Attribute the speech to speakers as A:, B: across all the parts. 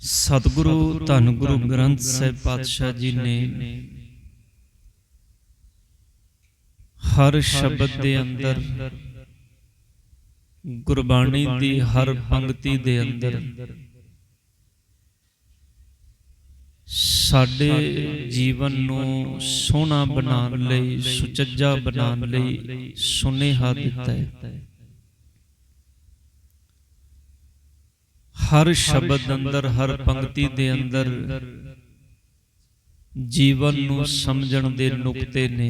A: ਸਤਿਗੁਰੂ ਧੰਨ ਗੁਰੂ ਗ੍ਰੰਥ ਸਾਹਿਬ ਪਾਤਸ਼ਾਹ ਜੀ ਨੇ ਹਰ ਸ਼ਬਦ ਦੇ ਅੰਦਰ ਗੁਰਬਾਣੀ ਦੀ ਹਰ ਪੰਕਤੀ ਦੇ ਅੰਦਰ। ਸਾਡੇ ਜੀਵਨ ਨੂੰ ਸੋਹਣਾ ਬਣਾਉਣ ਲਈ ਸੁਚੱਜਾ ਬਣਾਉਣ ਲਈ ਸੁਨੇਹਾ ਦਿੱਤਾ ਹੈ। ਹਰ ਸ਼ਬਦ ਅੰਦਰ ਹਰ ਪੰਕਤੀ ਦੇ ਅੰਦਰ ਜੀਵਨ ਨੂੰ ਸਮਝਣ ਦੇ ਨੁਕਤੇ ਨੇ।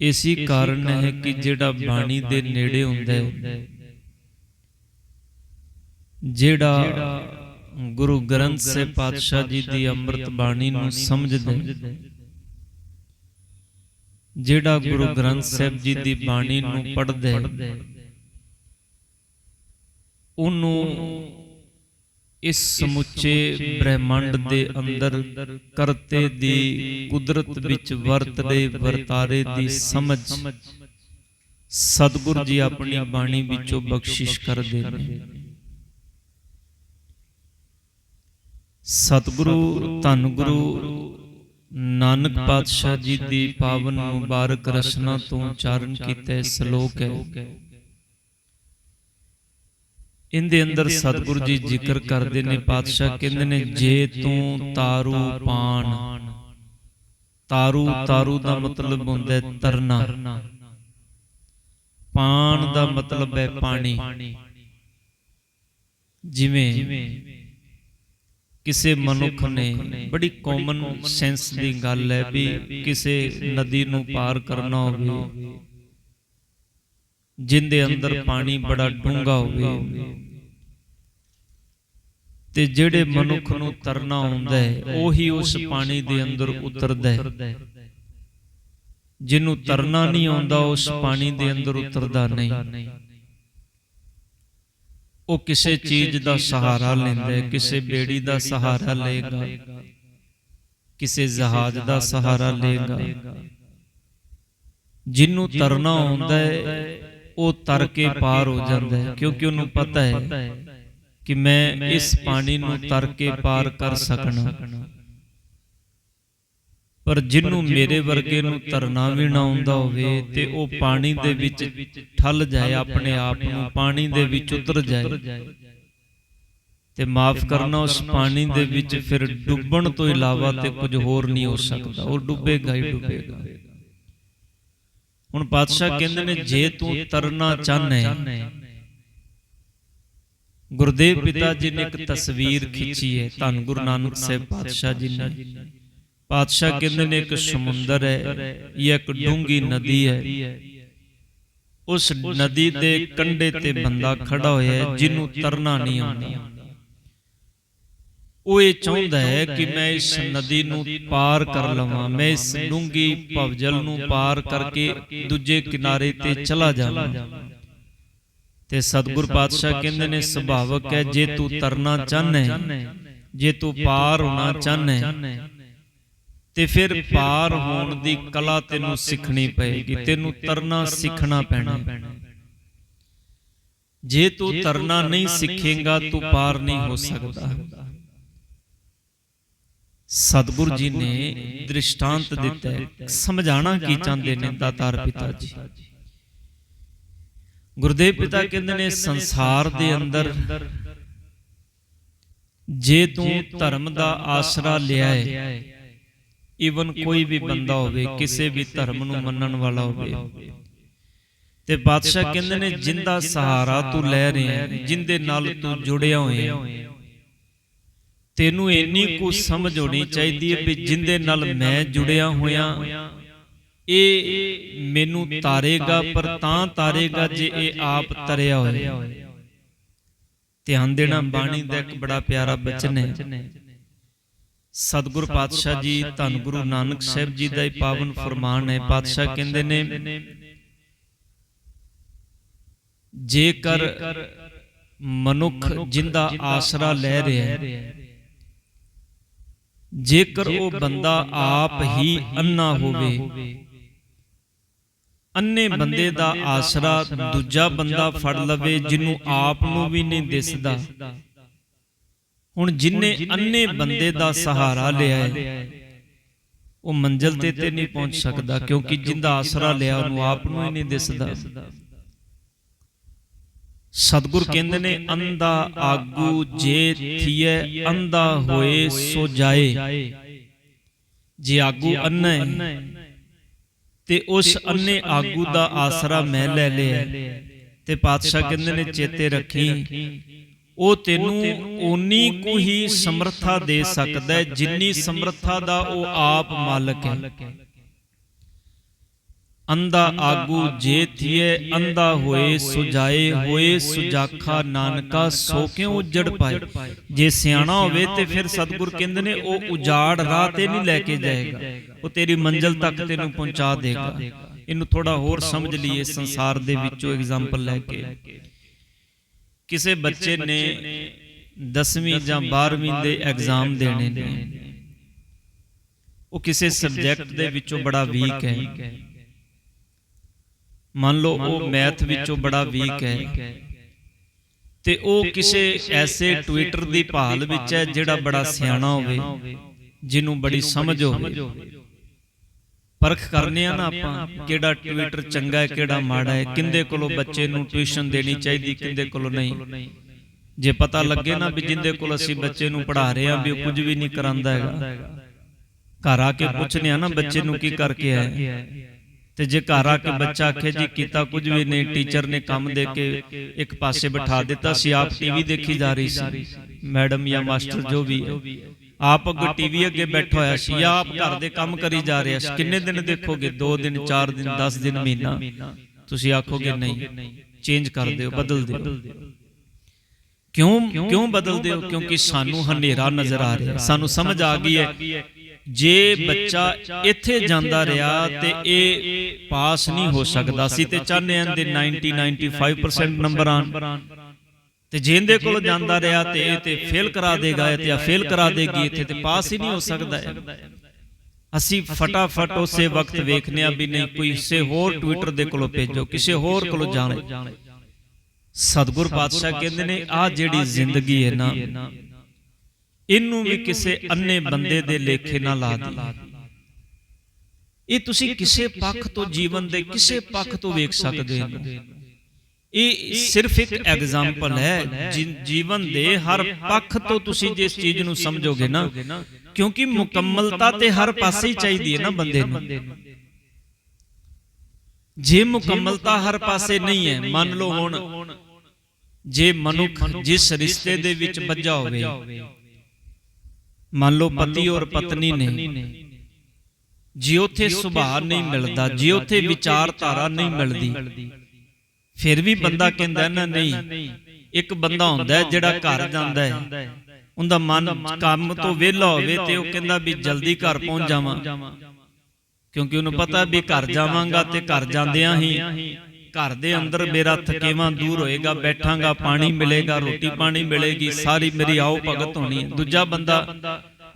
A: ਇਸੇ ਕਾਰਨ ਹੈ ਕਿ ਜਿਹੜਾ ਬਾਣੀ ਦੇ ਨੇੜੇ ਹੁੰਦਾ ਹੈ। ਜਿਹੜਾ ਗੁਰੂ ਗ੍ਰੰਥ ਸਾਹਿਬ ਪਾਤਸ਼ਾਹ ਜੀ ਦੀ ਅੰਮ੍ਰਿਤ ਬਾਣੀ ਨੂੰ ਸਮਝਦਾ ਜਿਹੜਾ ਗੁਰੂ ਗ੍ਰੰਥ ਸਾਹਿਬ ਜੀ ਦੀ ਬਾਣੀ ਨੂੰ ਪੜ੍ਹਦਾ ਹੈ। ਉਹਨੂੰ ਇਸ ਸਮੁੱਚੇ ਬ੍ਰਹਿਮੰਡ ਦੇ ਅੰਦਰ ਕਰਤੇ ਦੀ ਕੁਦਰਤ ਵਿੱਚ ਵਰਤਦੇ ਵਰਤਾਰੇ ਦੀ ਸਮਝ। ਸਤਿਗੁਰੂ ਜੀ ਆਪਣੀ ਬਾਣੀ ਵਿੱਚੋਂ ਬਖਸ਼ਿਸ਼ ਕਰਦੇ ਨੇ। ਸਤਿਗੁਰੂ ਧੰਨ ਗੁਰੂ ਨਾਨਕ ਪਾਤਸ਼ਾਹ ਜੀ ਦੀ ਪਾਵਨ ਮੁਬਾਰਕ ਰਸਨਾ ਤੋਂ ਉਚਾਰਨ ਕੀਤਾ ਸ਼ਲੋਕ ਹੈ। ਇਹਦੇ ਅੰਦਰ ਸਤਿਗੁਰੂ ਜੀ ਜ਼ਿਕਰ ਕਰਦੇ ਨੇ ਪਾਤਸ਼ਾਹ ਕਹਿੰਦੇ ਨੇ ਜੇ ਤੂੰ ਤਾਰੂ ਪਾਣ। ਤਾਰੂ ਤਾਰੂ ਦਾ ਮਤਲਬ ਹੁੰਦਾ ਹੈ ਤਰਨਾ। ਪਾਣ ਦਾ ਮਤਲਬ ਹੈ ਪਾਣੀ। ਜਿਵੇਂ ਕਿਸੇ ਮਨੁੱਖ ਨੇ ਬੜੀ ਕਾਮਨ ਸੈਂਸ ਦੀ ਗੱਲ ਹੈ ਵੀ ਕਿਸੇ ਨਦੀ ਨੂੰ ਪਾਰ ਕਰਨਾ ਹੋਵੇ। ਜਿੰਦੇ ਅੰਦਰ ਪਾਣੀ ਬੜਾ ਡੂੰਘਾ ਹੋਵੇ। ਤੇ ਜਿਹੜੇ ਮਨੁੱਖ ਨੂੰ ਤਰਨਾ ਆਉਂਦਾ ਹੈ ਉਹੀ ਉਸ ਪਾਣੀ ਦੇ ਅੰਦਰ ਉਤਰਦਾ ਹੈ। ਜਿਹਨੂੰ ਤਰਨਾ ਨਹੀਂ ਆਉਂਦਾ ਉਸ ਪਾਣੀ ਦੇ ਅੰਦਰ ਉਤਰਦਾ ਨਹੀਂ। ਉਹ ਕਿਸੇ ਚੀਜ਼ ਦਾ ਸਹਾਰਾ ਲੈਂਦਾ ਹੈ ਕਿਸੇ ਬੇੜੀ ਦਾ ਸਹਾਰਾ ਲਏਗਾ ਕਿਸੇ ਜਹਾਜ਼ ਦਾ ਸਹਾਰਾ ਲਏਗਾ। ਜਿਹਨੂੰ ਤਰਨਾ ਆਉਂਦਾ ਹੈ ਉਹ ਤਰ ਕੇ ਪਾਰ ਹੋ ਜਾਂਦਾ ਹੈ ਕਿਉਂਕਿ ਉਹਨੂੰ ਪਤਾ ਹੈ। ਕਿ ਮੈਂ ਇਸ ਪਾਣੀ ਨੂੰ ਤਰ ਕੇ ਪਾਰ ਕਰ ਸਕਣਾ। ਪਰ ਜਿਹਨੂੰ ਮੇਰੇ ਵਰਗੇ ਨੂੰ ਤਰਨਾ ਵੀ ਨਾ ਆਉਂਦਾ ਹੋਵੇ ਤੇ ਉਹ ਪਾਣੀ ਦੇ ਵਿੱਚ ਠੱਲ ਜਾਏ ਆਪਣੇ ਆਪ ਨੂੰ ਪਾਣੀ ਦੇ ਵਿੱਚ ਉਤਰ ਜਾਏ। ਤੇ ਮਾਫ ਕਰਨਾ ਉਸ ਪਾਣੀ ਦੇ ਵਿੱਚ ਫਿਰ ਡੁੱਬਣ ਤੋਂ ਇਲਾਵਾ ਤੇ ਕੁਝ ਹੋਰ ਨਹੀਂ ਹੋ ਸਕਦਾ। ਉਹ ਡੁੱਬੇਗਾ ਹੀ ਡੁੱਬੇਗਾ ਹੁਣ ਪਾਤਸ਼ਾਹ ਕਹਿੰਦੇ ਨੇ ਜੇ ਤੂੰ ਤਰਨਾ ਚਾਹਨੇ ਗੁਰਦੇਵ ਪਿਤਾ ਜੀ ਨੇ ਇੱਕ ਤਸਵੀਰ ਖਿੱਚੀ ਹੈ। ਧੰਨ ਗੁਰੂ ਨਾਨਕ ਸਾਹਿਬ ਪਾਤਸ਼ਾਹ ਜੀ ਨੇ ਪਾਤਸ਼ਾਹ ਕਹਿੰਦੇ ਨੇ ਇੱਕ ਸਮੁੰਦਰ ਹੈ। ਇਹ ਇੱਕ ਡੂੰਗੀ ਨਦੀ ਹੈ। ਉਸ ਨਦੀ ਦੇ ਕੰਢੇ ਤੇ ਬੰਦਾ ਖੜਾ ਹੋਇਆ ਹੈ ਜਿਹਨੂੰ ਤਰਨਾ ਨਹੀਂ ਆਉਂਦਾ। ਉਹ ਇਹ ਚਾਹੁੰਦਾ ਹੈ ਕਿ ਮੈਂ ਇਸ ਨਦੀ ਨੂੰ ਪਾਰ ਕਰ ਲਵਾਂ। ਮੈਂ ਇਸ ਡੂੰਗੀ ਭਵਜਲ ਨੂੰ ਪਾਰ ਕਰਕੇ ਦੂਜੇ ਕਿਨਾਰੇ ਤੇ ਚਲਾ ਜਾਵਾਂ। ਤੇ ਸਤਿਗੁਰ ਪਾਤਸ਼ਾਹ ਕਹਿੰਦੇ ਨੇ ਸੁਭਾਵਕ ਹੈ ਜੇ ਤੂੰ ਤਰਨਾ ਚਾਹਨੇ ਜੇ ਤੂੰ ਪਾਰ ਹੋਣਾ ਚਾਹਨੇ ਤੇ ਫਿਰ ਪਾਰ ਹੋਣ ਦੀ ਕਲਾ ਤੈਨੂੰ ਸਿੱਖਣੀ ਪਏਗੀ ਤੈਨੂੰ ਤਰਨਾ ਸਿੱਖਣਾ ਪੈਣਾ। ਜੇ ਤੂੰ ਤਰਨਾ ਨਹੀਂ ਸਿੱਖੇਗਾ ਤੂੰ ਪਾਰ ਨਹੀਂ ਹੋ ਸਕਦਾ। ਸਤਿਗੁਰੂ ਜੀ ਨੇ ਦ੍ਰਿਸ਼ਟਾਂਤ ਦਿੱਤਾ ਸਮਝਾਣਾ ਕੀ ਚਾਹੁੰਦੇ ਨੇ ਦਾਤਾਰ ਪਿਤਾ ਜੀ? ਗੁਰਦੇਵ ਪਿਤਾ ਕਹਿੰਦੇ ਨੇ ਸੰਸਾਰ ਦੇ ਅੰਦਰ ਜੇ ਤੂੰ ਧਰਮ ਦਾ ਆਸਰਾ ਲਿਆ ਹੈ ਈਵਨ ਕੋਈ ਵੀ ਬੰਦਾ ਹੋਵੇ ਕਿਸੇ ਵੀ ਧਰਮ ਨੂੰ ਮੰਨਣ ਵਾਲਾ ਹੋਵੇ। ਤੇ ਬਾਦਸ਼ਾਹ ਕਹਿੰਦੇ ਨੇ ਜਿੰਦਾ ਸਹਾਰਾ ਤੂੰ ਲੈ ਰਿਹਾ ਜਿੰਦੇ ਨਾਲ ਤੂੰ ਜੁੜਿਆ ਹੋਇਆ ਤੈਨੂੰ ਇੰਨੀ ਕੁ ਸਮਝ ਹੋਣੀ ਚਾਹੀਦੀ ਹੈ ਵੀ ਜਿੰਦੇ ਨਾਲ ਮੈਂ ਜੁੜਿਆ ਹੋਇਆ। ਇਹ ਮੈਨੂੰ ਤਾਰੇਗਾ, ਪਰ ਤਾਂ ਤਾਰੇਗਾ ਜੇ ਇਹ ਆਪ ਤਰਿਆ ਹੋਇਆ ਧਿਆਨ ਦੇਣਾ, ਬਾਣੀ ਦਾ ਇੱਕ ਬੜਾ ਪਿਆਰਾ ਬਚਨ ਹੈ। ਸਤਿਗੁਰ ਪਾਤਸ਼ਾਹ ਜੀ, ਧੰਨ ਗੁਰੂ ਨਾਨਕ ਸਾਹਿਬ ਜੀ ਦਾ ਇਹ ਪਾਵਨ ਫਰਮਾਨ ਹੈ। ਪਾਤਸ਼ਾਹ ਕਹਿੰਦੇ ਨੇ, ਜੇਕਰ ਮਨੁੱਖ ਜਿੰਦਾ ਆਸਰਾ ਲੈ ਰਿਹਾ ਹੈ, ਜੇਕਰ ਉਹ ਬੰਦਾ ਆਪ ਹੀ ਅੰਨਾ ਹੋਵੇ ਅੰਨੇ ਬੰਦੇ ਦਾ ਆਸਰਾ ਦੂਜਾ ਬੰਦਾ ਫੜ ਲਵੇ ਜਿਹਨੂੰ ਆਪ ਨੂੰ ਵੀ ਨਹੀਂ ਦਿਸਦਾ। ਹੁਣ ਜਿਨੇ ਅੰਨੇ ਬੰਦੇ ਦਾ ਸਹਾਰਾ ਲਿਆ ਹੈ ਉਹ ਮੰਜ਼ਲ ਤੇ ਤੇ ਨਹੀਂ ਪਹੁੰਚ ਸਕਦਾ ਕਿਉਂਕਿ ਜਿੰਦਾ ਆਸਰਾ ਲਿਆ ਉਹਨੂੰ ਆਪ ਨੂੰ ਹੀ ਨਹੀਂ ਦਿਸਦਾ। ਸਤਿਗੁਰ ਕਹਿੰਦੇ ਨੇ ਅੰਧਾ ਆਗੂ ਜੇ ਥੀਏ ਅੰਧਾ ਹੋਏ ਸੋ ਜਾਏ। ਜੇ ਆਗੂ ਅੰਨਾ ਹੈ ਤੇ ਉਸ ਅੰਨੇ ਆਗੂ ਦਾ ਆਸਰਾ ਮੈਂ ਲੈ ਲਿਆ। ਤੇ ਪਾਤਸ਼ਾਹ ਕਹਿੰਦੇ ਨੇ ਚੇਤੇ ਰੱਖੀ। ਉਹ ਤੈਨੂੰ ਓਨੀ ਕੁ ਹੀ ਸਮਰੱਥਾ ਦੇ ਸਕਦਾ ਹੈ ਜਿੰਨੀ ਸਮਰੱਥਾ ਦਾ ਉਹ ਆਪ ਮਾਲਕ ਹੈ। ਅੰਧਾ ਆਗੂ ਜੇ ਥੀਏ ਅੰਧਾ ਹੋਏ ਸੁਜਾਏ ਹੋਏ ਸੁਜਾਖਾ ਨਾਨਕਾ, ਸੋ ਕਿਉ ਉਜੜ ਪਾਏ? ਜੇ ਸਿਆਣਾ ਹੋਵੇ ਤੇ ਫਿਰ ਸਤਿਗੁਰ ਕਹਿੰਦੇ ਨੇ, ਉਹ ਉਜਾੜ ਰਾਹ ਤੇ ਨਹੀਂ ਲੈ ਕੇ ਜਾਏਗਾ। ਉਹ ਤੇਰੀ ਮੰਜ਼ਲ ਤੱਕ ਤੈਨੂੰ ਪਹੁੰਚਾ ਦੇਗਾ। ਇਹਨੂੰ ਥੋੜਾ ਹੋਰ ਸਮਝ ਲਈਏ ਸੰਸਾਰ ਦੇ ਵਿੱਚੋਂ ਐਗਜ਼ਾਮਪਲ ਲੈ ਕੇ। ਕਿਸੇ ਬੱਚੇ ਨੇ 10ਵੀਂ ਜਾਂ 12ਵੀਂ ਦੇ ਐਗਜ਼ਾਮ ਦੇਣੇ ਨੇ। ਉਹ ਕਿਸੇ ਸਬਜੈਕਟ ਦੇ ਵਿੱਚੋਂ ਬੜਾ ਵੀਕ ਹੈ। ਮੰਨ ਲਓ ਉਹ ਮੈਥ ਵਿੱਚੋਂ ਬੜਾ ਵੀਕ ਹੈ। ਤੇ ਉਹ ਕਿਸੇ ਐਸੇ ਟਵਿੱਟਰ ਦੀ ਭਾਲ ਵਿੱਚ ਹੈ ਜਿਹੜਾ ਬੜਾ ਸਿਆਣਾ ਹੋਵੇ ਜਿਹਨੂੰ ਬੜੀ ਸਮਝ ਹੋਵੇ। ਪਰਖ ਕਰਨੇ ਆ ਨਾ ਆਪਾਂ ਕਿਹੜਾ ਟਵਿੱਟਰ ਚੰਗਾ ਹੈ ਕਿਹੜਾ ਮਾੜਾ ਹੈ ਕਿੰਦੇ ਕੋਲੋਂ ਬੱਚੇ ਨੂੰ ਟਿਊਸ਼ਨ ਦੇਣੀ ਚਾਹੀਦੀ ਕਿੰਦੇ ਕੋਲੋਂ ਨਹੀਂ? ਜੇ ਪਤਾ ਲੱਗੇ ਨਾ ਵੀ ਜਿੰਦੇ ਕੋਲ ਅਸੀਂ ਬੱਚੇ ਨੂੰ ਪੜ੍ਹਾ ਰਹੇ ਆ ਵੀ ਉਹ ਕੁਝ ਵੀ ਨਹੀਂ ਕਰਾਂਦਾ ਹੈਗਾ। ਘਰ ਆ ਕੇ ਪੁੱਛਨੇ ਆ ਨਾ ਬੱਚੇ ਨੂੰ ਕੀ ਕਰਕੇ ਆਇਆ ਤੇ ਜੇ ਘਰ ਆ ਕੇ ਬੱਚਾ ਆਖੇ ਜੀ ਕੀਤਾ ਕੁਝ ਵੀ ਨਹੀਂ ਟੀਚਰ ਨੇ ਕੰਮ ਦੇ ਕੇ ਇੱਕ ਪਾਸੇ ਬਿਠਾ ਦਿੱਤਾ ਸੀ ਆਪ ਟੀਵੀ ਦੇਖੀ ਜਾ ਰਹੀ ਸੀ। ਮੈਡਮ ਜਾਂ ਮਾਸਟਰ ਜੋ ਵੀ ਹੈ। ਆਪ ਅੱਗੇ ਟੀਵੀ ਅੱਗੇ ਬੈਠਾ ਹੋਇਆ ਸੀ ਆਪ ਘਰ ਦੇ ਕੰਮ ਕਰੀ ਜਾ ਰਿਹਾ ਸੀ। ਕਿੰਨੇ ਦਿਨ ਦੇਖੋਗੇ? 2 ਦਿਨ 4 ਦਿਨ 10 ਦਿਨ ਮਹੀਨਾ। ਤੁਸੀਂ ਆਖੋਗੇ ਨਹੀਂ। ਚੇਂਜ ਕਰ ਦਿਓ ਬਦਲ ਦਿਓ ਕਿਉਂ? ਕਿਉਂ? ਬਦਲਦੇ ਹੋ? ਕਿਉਂਕਿ ਸਾਨੂੰ ਹਨੇਰਾ ਨਜ਼ਰ ਆ ਰਿਹਾ। ਸਾਨੂੰ ਸਮਝ ਆ ਗਈ ਹੈ ਜੇ ਬੱਚਾ ਇੱਥੇ ਜਾਂਦਾ ਰਿਹਾ ਤੇ ਇਹ ਪਾਸ ਨਹੀਂ ਹੋ ਸਕਦਾ ਸੀ ਤੇ ਚਾਹੁੰਦੇ ਆਂ ਦੇ 90 95% ਨੰਬਰ ਆਣ ਤੇ ਜਿੰਦੇ ਕੋਲ ਜਾਂਦਾ ਰਿਹਾ ਤੇ ਇਹ ਤੇ ਫੇਲ ਕਰਾ ਦੇਗਾ ਇਹ ਤੇ ਆ ਫੇਲ ਕਰਾ ਦੇਗੀ ਇੱਥੇ ਤੇ ਪਾਸ ਹੀ ਨਹੀਂ ਹੋ ਸਕਦਾ। ਅਸੀਂ ਫਟਾਫਟ ਉਸੇ ਵਕਤ ਵੇਖਨੇ ਆ ਵੀ ਨਹੀਂ ਕੋਈ ਕਿਸੇ ਹੋਰ ਟਵਿੱਟਰ ਦੇ ਕੋਲੋਂ ਭੇਜੋ ਕਿਸੇ ਹੋਰ ਕੋਲੋਂ ਜਾਣੇ। ਸਤਿਗੁਰ ਪਾਤਸ਼ਾਹ ਕਹਿੰਦੇ ਨੇ ਆ ਜਿਹੜੀ ਜ਼ਿੰਦਗੀ ਹੈ ਨਾ ਇਹਨੂੰ ਵੀ ਕਿਸੇ ਅੰਨੇ ਬੰਦੇ ਦੇ ਲੇਖੇ ਨਾਲ ਲਾ ਦੀ। ਇਹ ਤੁਸੀਂ ਕਿਸੇ ਪੱਖ ਤੋਂ ਜੀਵਨ ਦੇ ਕਿਸੇ ਪੱਖ ਤੋਂ ਵੇਖ ਸਕਦੇ ਹੋ। ਇਹ ਸਿਰਫ ਇੱਕ ਐਗਜ਼ਾਮਪਲ ਹੈ ਜੀਵਨ ਦੇ ਹਰ ਪੱਖ ਤੋਂ ਤੁਸੀਂ ਜਿਸ ਚੀਜ਼ ਨੂੰ ਸਮਝੋਗੇ ਨਾ ਕਿਉਂਕਿ ਮੁਕੰਮਲਤਾ ਤੇ ਹਰ ਪਾਸੇ ਹੀ ਚਾਹੀਦੀ ਹੈ ਨਾ ਬੰਦੇ ਨੂੰ ਜੇ ਮੁਕੰਮਲਤਾ ਹਰ ਪਾਸੇ ਨਹੀਂ ਹੈ ਮੰਨ ਲਓ ਹੁਣ ਜੇ ਮਨੁੱਖ ਜਿਸ ਰਿਸ਼ਤੇ ਦੇ ਵਿੱਚ ਬੱਝਾ ਹੋਵੇ ਮੰਨ ਲਓ ਪਤੀ ਔਰ ਪਤਨੀ ਨੇ ਜੇ ਉੱਥੇ ਸੁਭਾਅ ਨਹੀਂ ਮਿਲਦਾ ਜੇ ਉੱਥੇ ਵਿਚਾਰਧਾਰਾ ਨਹੀਂ ਮਿਲਦੀ ਫਿਰ ਵੀ ਬੰਦਾ ਕਹਿੰਦਾ ਨਾ ਨਹੀਂ ਇੱਕ ਬੰਦਾ ਹੁੰਦਾ ਜਿਹੜਾ ਘਰ ਜਾਂਦਾ ਹੈ। ਉਹਦਾ ਮਨ ਕੰਮ ਤੋਂ ਵਿਹਲਾ ਹੋਵੇ ਤੇ ਉਹ ਕਹਿੰਦਾ ਵੀ ਜਲਦੀ ਘਰ ਪਹੁੰਚ ਜਾਵਾਂ। ਕਿਉਂਕਿ ਉਹਨੂੰ ਪਤਾ ਵੀ ਘਰ ਜਾਵਾਂਗਾ ਤੇ ਘਰ ਜਾਂਦਿਆਂ ਹੀ ਘਰ ਦੇ ਅੰਦਰ ਮੇਰਾ ਥਕੇਵਾਂ ਦੂਰ ਹੋਏਗਾ ਬੈਠਾਂਗਾ ਪਾਣੀ ਮਿਲੇਗਾ ਰੋਟੀ ਪਾਣੀ ਮਿਲੇਗੀ ਸਾਰੀ ਮੇਰੀ ਆਓ ਭਗਤ ਹੋਣੀ ਹੈ। ਦੂਜਾ ਬੰਦਾ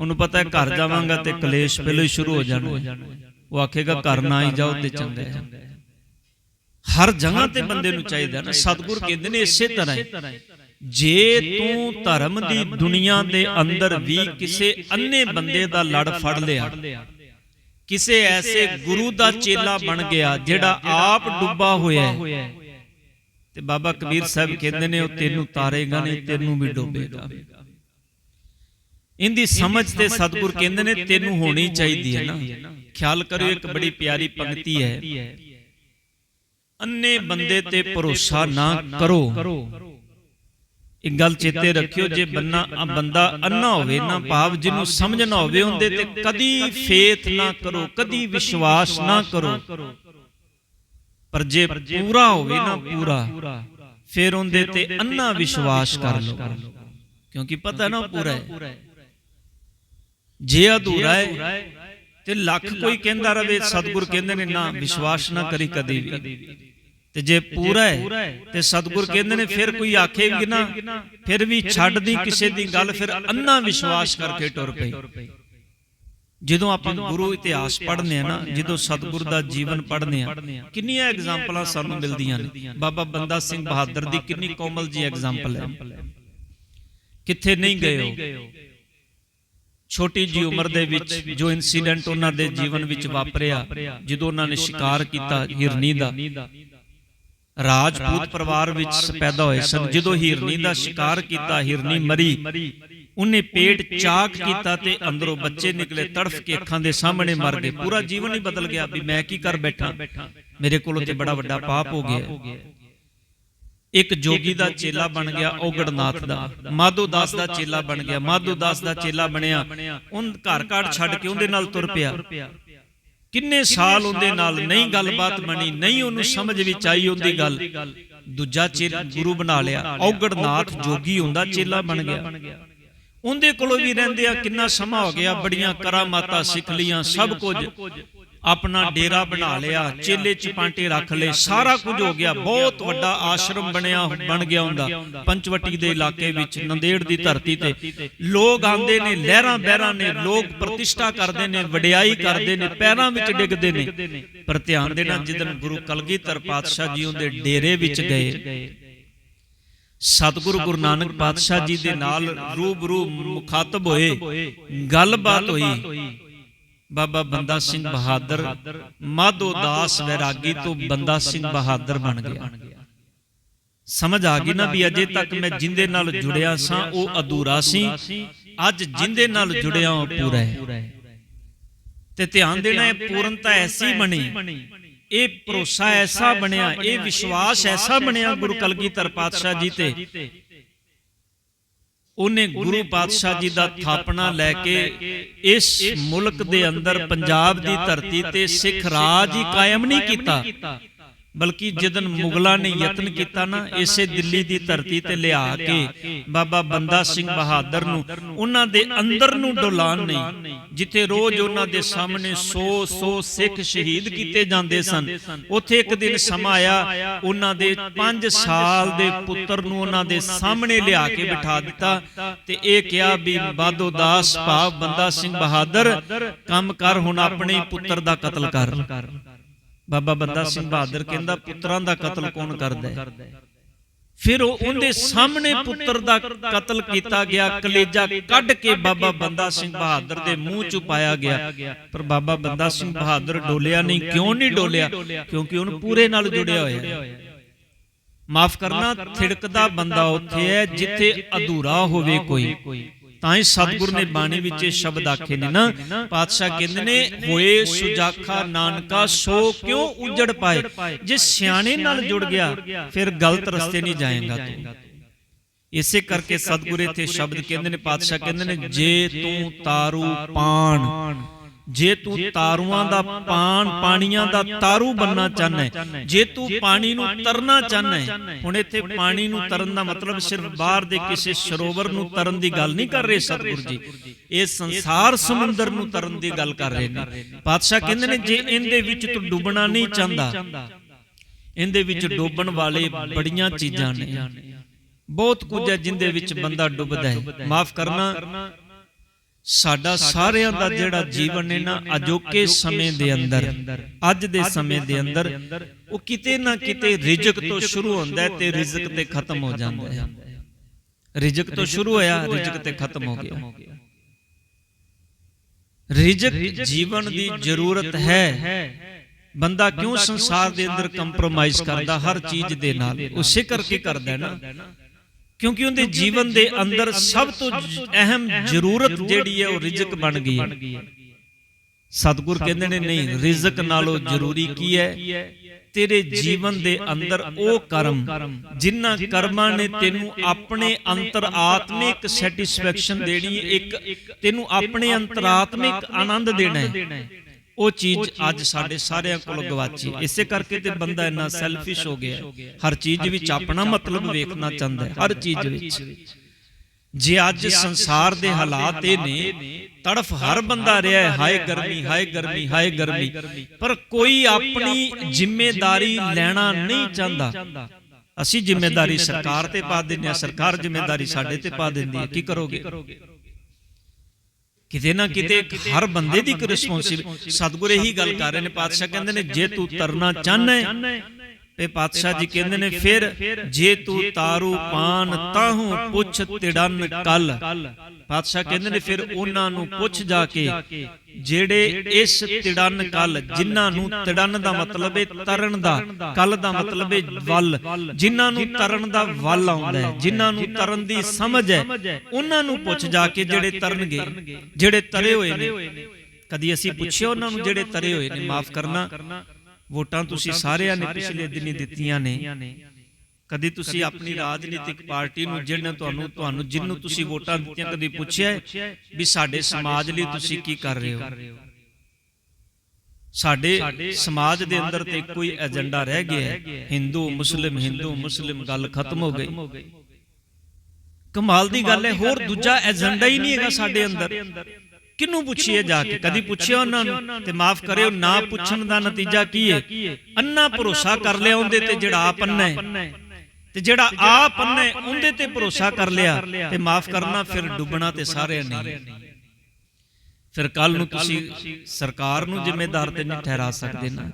A: ਉਹਨੂੰ ਪਤਾ ਹੈ ਘਰ ਜਾਵਾਂਗਾ ਤੇ ਕਲੇਸ਼ ਪਹਿਲਾਂ ਹੀ ਸ਼ੁਰੂ ਹੋ ਜਾਣਾ। ਉਹ ਆਖੇਗਾ ਘਰ ਨਾ ਹੀ ਜਾਓ ਤੇ ਚੰਗਾ ਹੈ ਹਰ ਜਗ੍ਹਾ ਤੇ ਬੰਦੇ ਨੂੰ ਚਾਹੀਦਾ ਨਾ ਸਤਿਗੁਰ ਕਹਿੰਦੇ ਨੇ ਇਸੇ ਤਰ੍ਹਾਂ ਹੀ। ਜੇ ਤੂੰ ਧਰਮ ਦੀ ਦੁਨੀਆ ਦੇ ਅੰਦਰ ਵੀ ਕਿਸੇ ਅੰਨੇ ਬੰਦੇ ਦਾ ਲੜ ਫੜ ਲਿਆ ਕਿਸੇ ਐਸੇ ਗੁਰੂ ਦਾ ਚੇਲਾ ਬਣ ਗਿਆ ਜਿਹੜਾ ਆਪ ਡੁੱਬਾ ਹੋਇਆ ਹੈ। ਤੇ ਬਾਬਾ ਕਬੀਰ ਸਾਹਿਬ ਕਹਿੰਦੇ ਨੇ ਉਹ ਤੈਨੂੰ ਤਾਰੇਗਾ ਨਹੀਂ ਤੈਨੂੰ ਵੀ ਡੋਬੇਗਾ। ਇੰਦੀ ਸਮਝ ਤੇ ਸਤਿਗੁਰ ਕਹਿੰਦੇ ਨੇ ਤੈਨੂੰ ਹੋਣੀ ਚਾਹੀਦੀ ਹੈ ਨਾ। ਖਿਆਲ ਕਰਿਓ ਇੱਕ ਬੜੀ ਪਿਆਰੀ ਪੰਕਤੀ ਹੈ। ਅੰਨੇ ਬੰਦੇ ਤੇ ਭਰੋਸਾ ਨਾ ਕਰੋ। ਇੱਕ ਗੱਲ ਚੇਤੇ ਰੱਖਿਓ, ਜੇ ਬੰਨਾ ਬੰਦਾ ਅੰਨਾ ਹੋਵੇ, ਨਾ ਭਾਵ ਜਿਹਨੂੰ ਸਮਝ ਨਾ ਹੋਵੇ ਉਹਦੇ ਤੇ ਕਦੀ ਫੇਥ ਨਾ ਕਰੋ, ਕਦੀ ਵਿਸ਼ਵਾਸ ਨਾ ਕਰੋ। ਪਰ ਜੇ ਪੂਰਾ ਹੋਵੇ ਨਾ ਪੂਰਾ, ਫਿਰ ਉਹਦੇ ਤੇ ਅੰਨਾ ਵਿਸ਼ਵਾਸ ਕਰ ਲਓ। ਕਿਉਂਕਿ ਪਤਾ ਨਾ ਪੂਰਾ ਹੈ। ਜੇ ਅਧੂਰਾ ਹੈ, ਤੇ ਲੱਖ ਕੋਈ ਕਹਿੰਦਾ ਰਵੇ ਸਤਿਗੁਰ ਕਹਿੰਦੇ ਨੇ ਨਾ, ਵਿਸ਼ਵਾਸ ਨਾ ਕਰੀ ਕਦੀ ਵੀ। ਤੇ ਜੇ ਪੂਰਾ ਹੈ ਤੇ ਸਤਿਗੁਰ ਕਹਿੰਦੇ ਨੇ ਫਿਰ ਕੋਈ ਆਖੇ ਵੀ ਨਾ ਫਿਰ ਵੀ ਛੱਡ ਦੀ ਕਿਸੇ ਦੀ ਗੱਲ ਫਿਰ ਅੰਨਾ ਵਿਸ਼ਵਾਸ ਕਰਕੇ ਟੁਰ ਪਈ। ਜਦੋਂ ਆਪਾਂ ਗੁਰੂ ਇਤਿਹਾਸ ਪੜ੍ਹਨੇ ਆ ਨਾ ਜਦੋਂ ਸਤਿਗੁਰ ਦਾ ਜੀਵਨ ਪੜ੍ਹਨੇ ਆ ਕਿੰਨੀਆਂ ਐਗਜ਼ਾਮਪਲਾਂ ਸਾਨੂੰ ਮਿਲਦੀਆਂ ਨੇ। ਬਾਬਾ ਬੰਦਾ ਸਿੰਘ ਬਹਾਦਰ ਦੀ ਕਿੰਨੀ ਕੋਮਲ ਜੀ ਐਗਜ਼ਾਮਪਲ ਹੈ। ਕਿੱਥੇ ਨਹੀਂ ਗਏ ਹੋ ਛੋਟੀ ਜੀ ਉਮਰ ਦੇ ਵਿੱਚ ਜੋ ਇਨਸੀਡੈਂਟ ਉਹਨਾਂ ਦੇ ਜੀਵਨ ਵਿੱਚ ਵਾਪਰਿਆ ਜਦੋਂ ਉਹਨਾਂ ਨੇ ਸ਼ਿਕਾਰ ਕੀਤਾ ਹਿਰਨੀ ਦਾ ਰਾਜਪੂਤ ਪਰਿਵਾਰ ਵਿੱਚ ਪੈਦਾ ਹੋਏ ਸਨ। ਜਦੋਂ ਹਿਰਨੀ ਦਾ ਸ਼ਿਕਾਰ ਕੀਤਾ, ਹਿਰਨੀ ਮਰੀ, ਉਹਨੇ ਪੇਟ ਚਾਕ ਕੀਤਾ ਤੇ ਅੰਦਰੋਂ ਬੱਚੇ ਨਿਕਲੇ, ਤੜਫ ਕੇ ਅੱਖਾਂ ਦੇ ਸਾਹਮਣੇ ਮਰ ਗਏ। ਪੂਰਾ ਜੀਵਨ ਹੀ ਬਦਲ ਗਿਆ ਵੀ ਮੈਂ ਕੀ ਕਰ ਬੈਠਾ? ਮੇਰੇ ਕੋਲੋਂ ਤੇ ਬੜਾ ਵੱਡਾ ਪਾਪ ਹੋ ਗਿਆ। ਇੱਕ ਜੋਗੀ ਦਾ ਚੇਲਾ ਬਣ ਗਿਆ ਔਗੜਨਾਥ ਦਾ। ਮਾਧੋ ਦਾਸ ਦਾ ਚੇਲਾ ਬਣ ਗਿਆ। ਮਾਧੋ ਦਾਸ ਦਾ ਚੇਲਾ ਬਣਿਆ, ਉਹਨ ਘਰ ਘਰ ਛੱਡ ਕੇ ਉਹਦੇ ਨਾਲ ਤੁਰ ਪਿਆ। ਕਿੰਨੇ ਸਾਲ ਉਹਦੇ ਨਾਲ ਨਹੀਂ ਗੱਲਬਾਤ ਬਣੀ ਨਹੀਂ ਉਹਨੂੰ ਸਮਝ ਵਿੱਚ ਆਈ ਉਹਦੀ ਗੱਲ। ਦੂਜਾ ਚੇਲਾ ਗੁਰੂ ਬਣਾ ਲਿਆ ਔਗੜਨਾਥ ਜੋਗੀ ਹੁੰਦਾ ਚੇਲਾ ਬਣ ਗਿਆ। ਉਹਦੇ ਕੋਲੋਂ ਵੀ ਰਹਿੰਦੇ ਆ ਕਿੰਨਾ ਸਮਾਂ ਹੋ ਗਿਆ ਬੜੀਆਂ ਕਰਾਮਾਤਾਂ ਸਿੱਖ ਲੀਆਂ ਸਭ ਕੁਝ। ਆਪਣਾ ਡੇਰਾ ਬਣਾ ਲਿਆ ਚੇਲੇ ਚਪਾਂਟੇ ਰੱਖ ਲਏ ਸਾਰਾ ਕੁਝ ਹੋ ਗਿਆ ਬਹੁਤ ਵੱਡਾ ਆਸ਼ਰਮ ਬਣਿਆ ਬਣ ਗਿਆ ਹੁੰਦਾ ਪੰਚਵਟੀ ਦੇ ਇਲਾਕੇ ਵਿੱਚ ਨੰਦੇੜ ਦੀ ਧਰਤੀ ਤੇ ਲੋਕ ਆਉਂਦੇ ਨੇ ਲਹਿਰਾਂ ਬਹਿਰਾਂ ਨੇ ਲੋਕ ਪ੍ਰਤਿਸ਼ਠਾ ਕਰਦੇ ਨੇ ਵਡਿਆਈ ਕਰਦੇ ਨੇ ਪੈਰਾਂ ਵਿੱਚ ਡਿੱਗਦੇ ਨੇ। ਪਰ ਧਿਆਨ ਦੇਣਾ ਜਿੱਦਨ ਗੁਰੂ ਕਲਗੀਧਰ ਪਾਤਸ਼ਾਹ ਜੀ ਉਹਦੇ ਡੇਰੇ ਵਿੱਚ ਗਏ। ਸਤਿਗੁਰੂ ਗੁਰੂ ਨਾਨਕ ਪਾਤਸ਼ਾਹ ਜੀ ਦੇ ਨਾਲ ਰੂਬਰੂ ਮੁਖਾਤਬ ਹੋਏ ਗੱਲਬਾਤ ਹੋਈ। ਬਾਬਾ ਬੰਦਾ ਸਿੰਘ ਬਹਾਦਰ ਮਾਧੋ ਦਾਸ ਵੈਰਾਗੀ ਤੋਂ ਬੰਦਾ ਸਿੰਘ ਬਹਾਦਰ ਬਣ ਗਿਆ। ਸਮਝ ਆ ਗਈ ਨਾ ਵੀ ਅਜੇ ਤੱਕ ਮੈਂ ਜਿੰਦੇ ਨਾਲ ਜੁੜਿਆ ਸਾਂ, ਉਹ ਅਧੂਰਾ ਸੀ। ਅੱਜ ਜਿੰਦੇ ਨਾਲ ਜੁੜਿਆ ਉਹ ਪੂਰਾ ਹੈ। ਤੇ ਧਿਆਨ ਦੇਣਾ, ਇਹ ਪੂਰਨਤਾ ਐਸੀ ਬਣੀ। ਇਹ ਭਰੋਸਾ ਐਸਾ ਬਣਿਆ, ਇਹ ਵਿਸ਼ਵਾਸ ਐਸਾ ਬਣਿਆ ਗੁਰੂ ਕਲਗੀਧਰ ਪਾਤਸ਼ਾਹ ਜੀ ਤੇ ਉਹਨੇ ਗੁਰੂ ਪਾਤਸ਼ਾਹ ਜੀ ਦਾ ਥਾਪਣਾ ਲੈ ਕੇ ਇਸ ਮੁਲਕ ਦੇ ਅੰਦਰ ਪੰਜਾਬ ਦੀ ਧਰਤੀ ਤੇ ਸਿੱਖ ਰਾਜ ਹੀ ਕਾਇਮ ਨਹੀਂ ਕੀਤਾ। ਬਲਕਿ ਜਦਨ ਮੁਗਲਾਂ ਨੇ ਯਤਨ ਕੀਤਾ ਨਾ ਇਸੇ ਦਿੱਲੀ ਦੀ ਧਰਤੀ ਤੇ ਲਿਆ ਕੇ ਬਾਬਾ ਬੰਦਾ ਸਿੰਘ ਬਹਾਦਰ ਨੂੰ ਉਹਨਾਂ ਦੇ ਅੰਦਰ ਨੂੰ ਡੋਲਾਨ ਨਹੀਂ ਜਿੱਥੇ ਰੋਜ਼ ਉਹਨਾਂ ਦੇ ਸਾਹਮਣੇ 100 100 ਸਿੱਖ ਸ਼ਹੀਦ ਕੀਤੇ ਜਾਂਦੇ ਸਨ। ਉੱਥੇ ਇੱਕ ਦਿਨ ਸਮਾਂ ਆਇਆ ਉਹਨਾਂ ਦੇ 5 ਸਾਲ ਦੇ ਪੁੱਤਰ ਨੂੰ ਉਹਨਾਂ ਦੇ ਸਾਹਮਣੇ ਲਿਆ ਕੇ ਬਿਠਾ ਦਿੱਤਾ ਤੇ ਇਹ ਕਿਹਾ ਵੀ ਬਾਦੋ ਦਾਸ ਭਾਵ ਬੰਦਾ ਸਿੰਘ ਬਹਾਦਰ ਕੰਮ ਕਰ ਹੁਣ ਆਪਣੇ ਪੁੱਤਰ ਦਾ ਕਤਲ ਕਰ। ਬਾਬਾ ਬੰਦਾ ਸਿੰਘ ਬਹਾਦਰ ਕਹਿੰਦਾ ਪੁੱਤਰਾਂ ਦਾ ਕਤਲ ਕੌਣ ਕਰਦਾ ਹੈ? ਫਿਰ ਉਹ ਉਹਦੇ ਸਾਹਮਣੇ ਪੁੱਤਰ ਦਾ ਕਤਲ ਕੀਤਾ ਗਿਆ ਕਲੇਜਾ ਕੱਢ ਕੇ ਬਾਬਾ ਬੰਦਾ ਸਿੰਘ ਬਹਾਦਰ ਦੇ ਮੂੰਹ ਚ ਪਾਇਆ ਗਿਆ। ਪਰ ਬਾਬਾ ਬੰਦਾ ਸਿੰਘ ਬਹਾਦਰ ਡੋਲਿਆ ਨਹੀਂ ਕਿਉਂ ਨਹੀਂ ਡੋਲਿਆ? ਕਿਉਂਕਿ ਉਹਨੂੰ ਪੂਰੇ ਨਾਲ ਜੁੜਿਆ ਹੋਇਆ ਮਾਫ ਕਰਨਾ ਥਿੜਕਦਾ ਬੰਦਾ ਉੱਥੇ ਹੈ ਜਿੱਥੇ ਅਧੂਰਾ ਹੋਵੇ ਕੋਈ। ਤਾਂ ਹੀ ਸਤਿਗੁਰ ਨੇ ਬਾਣੀ ਵਿੱਚ ਇਹ ਸ਼ਬਦ ਆਖੇ ਨੇ ਨਾ ਪਾਤਸ਼ਾਹ ਕਹਿੰਦੇ ਨੇ ਹੋਏ ਸੁਜਾਖਾ ਨਾਨਕਾ ਸੋ ਕਿਉਂ ਉਜੜ ਪਾਏ? ਜੇ ਸਿਆਣੇ ਨਾਲ ਜੁੜ ਗਿਆ ਫਿਰ ਗਲਤ ਰਸਤੇ ਨਹੀਂ ਜਾਏਗਾ ਤੂੰ। ਇਸੇ ਕਰਕੇ ਸਤਿਗੁਰ ਇੱਥੇ ਸ਼ਬਦ ਕਹਿੰਦੇ ਨੇ ਪਾਤਸ਼ਾਹ ਕਹਿੰਦੇ ਨੇ ਜੇ ਤੂੰ ਤਾਰੂ ਪਾਣ। ਜੇ ਤੂੰ ਤਾਰੂਆਂ ਦਾ ਪਾਣ ਪਾਣੀਆਂ ਦਾ ਤਾਰੂ ਬੰਨਾ ਚਾਹਨਾ ਜੇ ਤੂੰ ਪਾਣੀ ਨੂੰ ਤਰਨਾ ਚਾਹਨਾ ਹੁਣ ਇੱਥੇ ਪਾਣੀ ਨੂੰ ਤਰਨ ਦਾ ਮਤਲਬ ਸਿਰਫ ਬਾਹਰ ਦੇ ਕਿਸੇ ਸਰੋਵਰ ਨੂੰ ਤਰਨ ਦੀ ਗੱਲ ਨਹੀਂ ਕਰ ਰਹੇ ਸਤਿਗੁਰ ਜੀ। ਇਹ ਸੰਸਾਰ ਸਮੁੰਦਰ ਨੂੰ ਤਰਨ ਦੀ ਗੱਲ ਕਰ ਰਹੇ ਨੇ। ਪਾਤਸ਼ਾਹ ਕਹਿੰਦੇ ਨੇ ਜੇ ਇਹਦੇ ਵਿੱਚ ਤੂੰ ਡੁੱਬਣਾ ਨਹੀਂ ਚਾਹੁੰਦਾ ਇਹਦੇ ਵਿੱਚ ਡੋਬਣ ਵਾਲੇ ਬੜੀਆਂ ਚੀਜ਼ਾਂ ਨੇ। ਬਹੁਤ ਕੁਝ ਹੈ ਜਿੰਦੇ ਵਿੱਚ ਬੰਦਾ ਡੁੱਬਦਾ ਹੈ। ਮਾਫ ਕਰਨਾ। ਸਾਡਾ ਸਾਰਿਆਂ ਦਾ ਜਿਹੜਾ ਜੀਵਨ ਹੈ ਨਾ ਅਜੋਕੇ ਸਮੇਂ ਦੇ ਅੰਦਰ? ਅੱਜ ਦੇ ਸਮੇਂ ਦੇ ਅੰਦਰ ਉਹ ਕਿਤੇ ਨਾ ਕਿਤੇ ਰਿਜਕ ਤੋਂ ਸ਼ੁਰੂ ਹੁੰਦਾ ਹੈ ਤੇ ਰਿਜ਼ਕ ਤੇ ਖਤਮ ਹੋ ਜਾਂਦਾ ਹੈ। ਰਿਜਕ ਤੋਂ ਸ਼ੁਰੂ ਹੋਇਆ ਰਿਜਕ ਤੇ ਖਤਮ ਹੋ ਗਿਆ। ਰਿਜਕ ਜੀਵਨ ਦੀ ਜ਼ਰੂਰਤ ਹੈ। ਬੰਦਾ ਕਿਉਂ ਸੰਸਾਰ ਦੇ ਅੰਦਰ ਕੰਪਰੋਮਾਈਜ਼ ਕਰਦਾ? ਹਰ ਚੀਜ਼ ਦੇ ਨਾਲ। ਉਸੇ ਕਰਕੇ ਕਰਦਾ ਹੈ ਨਾ? ਕਿਉਂਕਿ ਉਹਦੇ ਜੀਵਨ ਦੇ ਅੰਦਰ ਸਭ ਤੋਂ ਅਹਿਮ ਜ਼ਰੂਰਤ ਜਿਹੜੀ ਹੈ ਉਹ ਰਿਜ਼ਕ ਬਣ ਗਈ ਹੈ। ਸਤਿਗੁਰ ਕਹਿੰਦੇ ਨੇ ਨਹੀਂ ਰਿਜ਼ਕ ਨਾਲੋਂ ਜ਼ਰੂਰੀ ਕੀ ਹੈ? ਤੇਰੇ ਜੀਵਨ ਦੇ ਅੰਦਰ ਉਹ ਕਰਮ ਜਿਨ੍ਹਾਂ ਕਰਮਾਂ ਨੇ ਤੈਨੂੰ ਆਪਣੇ ਅੰਤਰ ਆਤਮਿਕ ਸੈਟੀਸਫੈਕਸ਼ਨ ਦੇਣੀ ਇੱਕ ਤੈਨੂੰ ਆਪਣੇ ਅੰਤਰਾਤਮਿਕ ਆਨੰਦ ਦੇਣਾ ਹੈ। ਉਹ ਚੀਜ਼ ਅੱਜ ਸਾਡੇ ਸਾਰਿਆਂ ਕੋਲ ਗਵਾਚੀ। ਇਸੇ ਕਰਕੇ ਤੇ ਬੰਦਾ ਇੰਨਾ ਸੈਲਫਿਸ਼ ਹੋ ਗਿਆ। ਹਰ ਚੀਜ਼ ਵਿੱਚ ਆਪਣਾ ਮਤਲਬ ਵੇਖਣਾ ਚਾਹੁੰਦਾ ਹੈ। ਹਰ ਚੀਜ਼ ਵਿੱਚ। ਜੇ ਅੱਜ ਸੰਸਾਰ ਦੇ ਹਾਲਾਤ ਇਹ ਨੇ ਤੜਫ ਹਰ ਬੰਦਾ ਰਿਹਾ ਹੈ ਹਾਏ ਗਰਮੀ ਹਾਏ ਗਰਮੀ ਹਾਏ ਗਰਮੀ। ਪਰ ਕੋਈ ਆਪਣੀ ਜ਼ਿੰਮੇਵਾਰੀ ਲੈਣਾ ਨਹੀਂ ਚਾਹੁੰਦਾ। ਅਸੀਂ ਜ਼ਿੰਮੇਵਾਰੀ ਸਰਕਾਰ ਤੇ ਪਾ ਦਿੰਦੇ ਆ ਸਰਕਾਰ ਜ਼ਿੰਮੇਵਾਰੀ ਸਾਡੇ ਤੇ ਪਾ ਦਿੰਦੀ ਹੈ। ਕੀ ਕਰੋਗੇ? ਕਿਤੇ ਨਾ ਕਿਤੇ ਹਰ ਬੰਦੇ ਦੀ ਇੱਕ ਰਿਸਪੌਂਸਿਬਿਲਟੀ ਸਤਿਗੁਰ ਇਹੀ ਗੱਲ ਕਰ ਰਹੇ ਨੇ ਪਾਤਸ਼ਾਹ ਕਹਿੰਦੇ ਨੇ ਜੇ ਤੂੰ ਤਰਨਾ ਚਾਹਨਾ ਹੈ ਤੇ ਪਾਤਸ਼ਾਹ ਜੀ ਕਹਿੰਦੇ ਨੇ ਫਿਰ ਜੇ ਤੂੰ ਤਾਰੂ ਪਾਨ ਤਾਹੂ ਪੁੱਛ ਤਿੜਨ ਕੱਲ। ਪਾਤਸ਼ਾਹ ਕਹਿੰਦੇ ਨੇ ਫਿਰ ਉਹਨਾਂ ਨੂੰ ਪੁੱਛ ਜਾ ਕੇ ਜਿਹੜੇ ਇਸ ਤਿੜਨ ਕੱਲ ਜਿਨ੍ਹਾਂ ਨੂੰ ਤਿੜਨ ਦਾ ਮਤਲਬ ਹੈ ਤਰਨ ਦਾ ਕੱਲ ਦਾ ਮਤਲਬ ਹੈ ਵੱਲ। ਜਿਨ੍ਹਾਂ ਨੂੰ ਤਰਨ ਦਾ ਵੱਲ ਆਉਂਦਾ ਹੈ ਜਿਨ੍ਹਾਂ ਨੂੰ ਤਰਨ ਦੀ ਸਮਝ ਹੈ ਉਹਨਾਂ ਨੂੰ ਪੁੱਛ ਜਾ ਕੇ ਜਿਹੜੇ ਤਰਨਗੇ ਜਿਹੜੇ ਤਰੇ ਹੋਏ ਨੇ। ਕਦੀ ਅਸੀਂ ਪੁੱਛਿਆ ਉਹਨਾਂ ਨੂੰ ਜਿਹੜੇ ਤਰੇ ਹੋਏ ਨੇ ਮਾਫ ਕਰਨਾ। ਵੋਟਾਂ ਤੁਸੀਂ ਸਾਰਿਆਂ ਨੇ ਪਿਛਲੇ ਦਿਨੀ ਦਿੱਤੀਆਂ ਨੇ। ਕਦੀ ਤੁਸੀਂ ਆਪਣੀ ਰਾਜਨੀਤਿਕ ਪਾਰਟੀ ਨੂੰ ਜਿਹਨੇ ਤੁਹਾਨੂੰ ਤੁਹਾਨੂੰ ਜਿੰਨੂੰ ਤੁਸੀਂ ਵੋਟਾਂ ਦਿੱਤੀਆਂ ਕਦੀ ਪੁੱਛਿਆ ਵੀ ਸਾਡੇ ਸਮਾਜ ਲਈ ਤੁਸੀਂ ਕੀ ਕਰ ਰਹੇ ਹੋ? ਸਾਡੇ ਸਮਾਜ ਦੇ ਅੰਦਰ ਤੇ ਕੋਈ ਏਜੰਡਾ ਰਹਿ ਗਿਆ ਹੈ। ਹਿੰਦੂ ਮੁਸਲਿਮ ਹਿੰਦੂ ਮੁਸਲਿਮ ਗੱਲ ਖਤਮ ਹੋ ਗਈ। ਕਮਾਲ ਦੀ ਗੱਲ ਹੈ ਹੋਰ ਦੂਜਾ ਏਜੰਡਾ ਹੀ ਨਹੀਂ ਹੈਗਾ ਸਾਡੇ ਅੰਦਰ। ਕਿਹਨੂੰ ਪੁੱਛੀਏ ਜਾ ਕੇ? ਕਦੀ ਪੁੱਛਿਆ ਉਹਨਾਂ ਨੂੰ। ਤੇ ਮਾਫ ਕਰਿਓ ਨਾ ਪੁੱਛਣ ਦਾ ਨਤੀਜਾ ਕੀ ਹੈ? ਅੰਨਾ ਭਰੋਸਾ ਕਰ ਲਿਆ ਉਹਦੇ ਤੇ ਜਿਹੜਾ ਆਪ ਅੰਨਾ ਹੈ ਤੇ ਜਿਹੜਾ ਆਪ ਅੰਨਾ ਹੈ ਉਹਦੇ ਤੇ ਭਰੋਸਾ ਕਰ ਲਿਆ ਤੇ ਮਾਫ ਕਰਨਾ ਫਿਰ ਡੁੱਬਣਾ ਤੇ ਸਾਰਿਆਂ ਨੇ ਫਿਰ ਕੱਲ ਨੂੰ ਤੁਸੀਂ ਸਰਕਾਰ ਨੂੰ ਜ਼ਿੰਮੇਦਾਰ ਤੇ ਨਹੀਂ ਠਹਿਰਾ ਸਕਦੇ ਨਾ।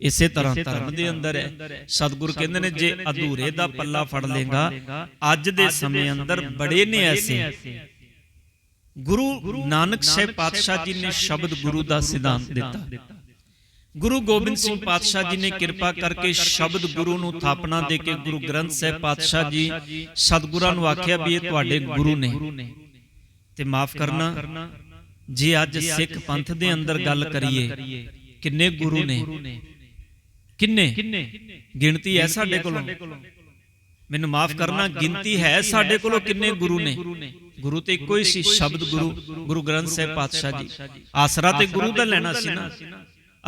A: ਇਸੇ ਤਰ੍ਹਾਂ ਧਰਮ ਦੇ ਅੰਦਰ ਹੈ। ਸਤਿਗੁਰ ਕਹਿੰਦੇ ਨੇ ਜੇ ਅਧੂਰੇ ਦਾ ਪੱਲਾ ਫੜ ਲੇਗਾ ਅੱਜ ਦੇ ਸਮੇਂ ਅੰਦਰ ਬੜੇ ਨੇ ਐਸੇ। ਗੁਰੂ ਨਾਨਕ ਸਾਹਿਬ ਪਾਤਸ਼ਾਹ ਜੀ ਨੇ ਸ਼ਬਦ ਗੁਰੂ ਦਾ ਸਿਧਾਂਤ ਦਿੱਤਾ। ਗੁਰੂ ਗੋਬਿੰਦ ਸਿੰਘ ਪਾਤਸ਼ਾਹ ਜੀ ਨੇ ਕਿਰਪਾ ਕਰਕੇ ਸ਼ਬਦ ਗੁਰੂ ਨੂੰ ਥਾਪਨਾ ਦੇ ਕੇ ਗੁਰੂ ਗ੍ਰੰਥ ਸਾਹਿਬ ਪਾਤਸ਼ਾਹ ਜੀ ਸਤਿਗੁਰਾਂ ਨੂੰ ਆਖਿਆ ਵੀ ਇਹ ਤੁਹਾਡੇ ਗੁਰੂ ਨੇ। ਤੇ ਮਾਫ ਕਰਨਾ। ਜੇ ਅੱਜ ਸਿੱਖ ਪੰਥ ਦੇ ਅੰਦਰ ਗੱਲ ਕਰੀਏ ਕਿੰਨੇ ਗੁਰੂ ਨੇ? ਕਿੰਨੇ? ਗਿਣਤੀ ਹੈ ਸਾਡੇ ਕੋਲੋਂ। ਮੈਨੂੰ ਮਾਫ ਕਰਨਾ ਗਿਣਤੀ ਹੈ ਸਾਡੇ ਕੋਲੋਂ ਕਿੰਨੇ ਗੁਰੂ ਨੇ? ਗੁਰੂ ਤੇ ਇੱਕੋ ਹੀ ਸੀ ਸ਼ਬਦ ਗੁਰੂ ਗੁਰੂ ਗ੍ਰੰਥ ਸਾਹਿਬ ਪਾਤਸ਼ਾਹ ਜੀ। ਆਸਰਾ ਤੇ ਗੁਰੂ ਦਾ ਲੈਣਾ ਸੀ ਨਾ।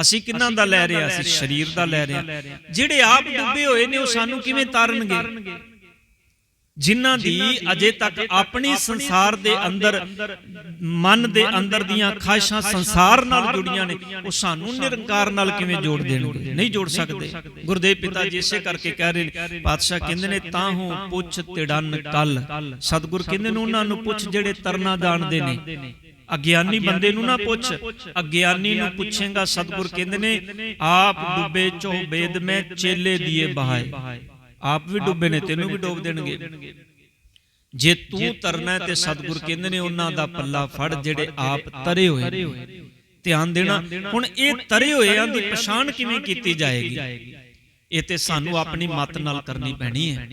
A: ਅਸੀਂ ਕਿੰਨਾਂ ਦਾ ਲੈ ਰਿਹਾ ਸੀ ਸਰੀਰ ਦਾ ਲੈ ਰਿਹਾ ਜਿਹੜੇ ਆਪ ਡੁੱਬੇ ਹੋਏ ਨੇ ਉਹ ਸਾਨੂੰ ਕਿਵੇਂ ਤਾਰਨਗੇ? ਜਿਨ੍ਹਾਂ ਦੀ ਅਜੇ ਤੱਕ ਆਪਣੀ ਸੰਸਾਰ ਦੇ ਅੰਦਰ ਮਨ ਦੇ ਅੰਦਰ ਦੀਆਂ ਖਾਹਿਸ਼ਾਂ ਸੰਸਾਰ ਨਾਲ ਜੁੜੀਆਂ ਨੇ ਉਹ ਸਾਨੂੰ ਨਿਰੰਕਾਰ ਨਾਲ ਕਿਵੇਂ ਜੋੜ ਦੇਣਗੇ? ਨਹੀਂ ਜੋੜ ਸਕਦੇ। ਗੁਰਦੇਵ ਪਿਤਾ ਜੀ ਇਸੇ ਕਰਕੇ ਕਹਿ ਰਹੇ ਨੇ ਪਾਤਸ਼ਾਹ ਕਹਿੰਦੇ ਨੇ ਤਾਂ ਹੂੰ ਪੁੱਛ ਤਿੜਨ ਕੱਲ। ਸਤਿਗੁਰ ਕਹਿੰਦੇ ਨੇ ਉਹਨਾਂ ਨੂੰ ਪੁੱਛ ਜਿਹੜੇ ਤਰਨਾ ਜਾਣਦੇ ਨੇ ਅਗਿਆਨੀ ਬੰਦੇ ਨੂੰ ਨਾ ਪੁੱਛ। ਅਗਿਆਨੀ ਨੂੰ ਪੁੱਛੇਗਾ ਸਤਿਗੁਰ ਕਹਿੰਦੇ ਨੇ ਆਪ ਡੁੱਬੇ ਚੋ ਬੇਦ ਮੈਂ ਚੇਲੇ ਦੀਏ ਬਹਾਏ। ਆਪ ਵੀ ਡੁੱਬੇ ਨੇ ਤੈਨੂੰ ਵੀ ਡੋਬ ਦੇਣਗੇ। ਜੇ ਤੂੰ ਤਰਨਾ ਤੇ ਸਤਿਗੁਰ ਕਹਿੰਦੇ ਨੇ ਉਹਨਾਂ ਦਾ ਪੱਲਾ ਫੜ ਜਿਹੜੇ ਆਪ ਤਰੇ ਹੋਏ ਨੇ। ਧਿਆਨ ਦੇਣਾ ਹੁਣ ਇਹ ਤਰੇ ਹੋਇਆਂ ਦੀ ਪਛਾਣ ਕਿਵੇਂ ਕੀਤੀ ਜਾਏਗੀ? ਇਹ ਤੇ ਸਾਨੂੰ ਆਪਣੀ ਮਤ ਨਾਲ ਕਰਨੀ ਪੈਣੀ ਹੈ।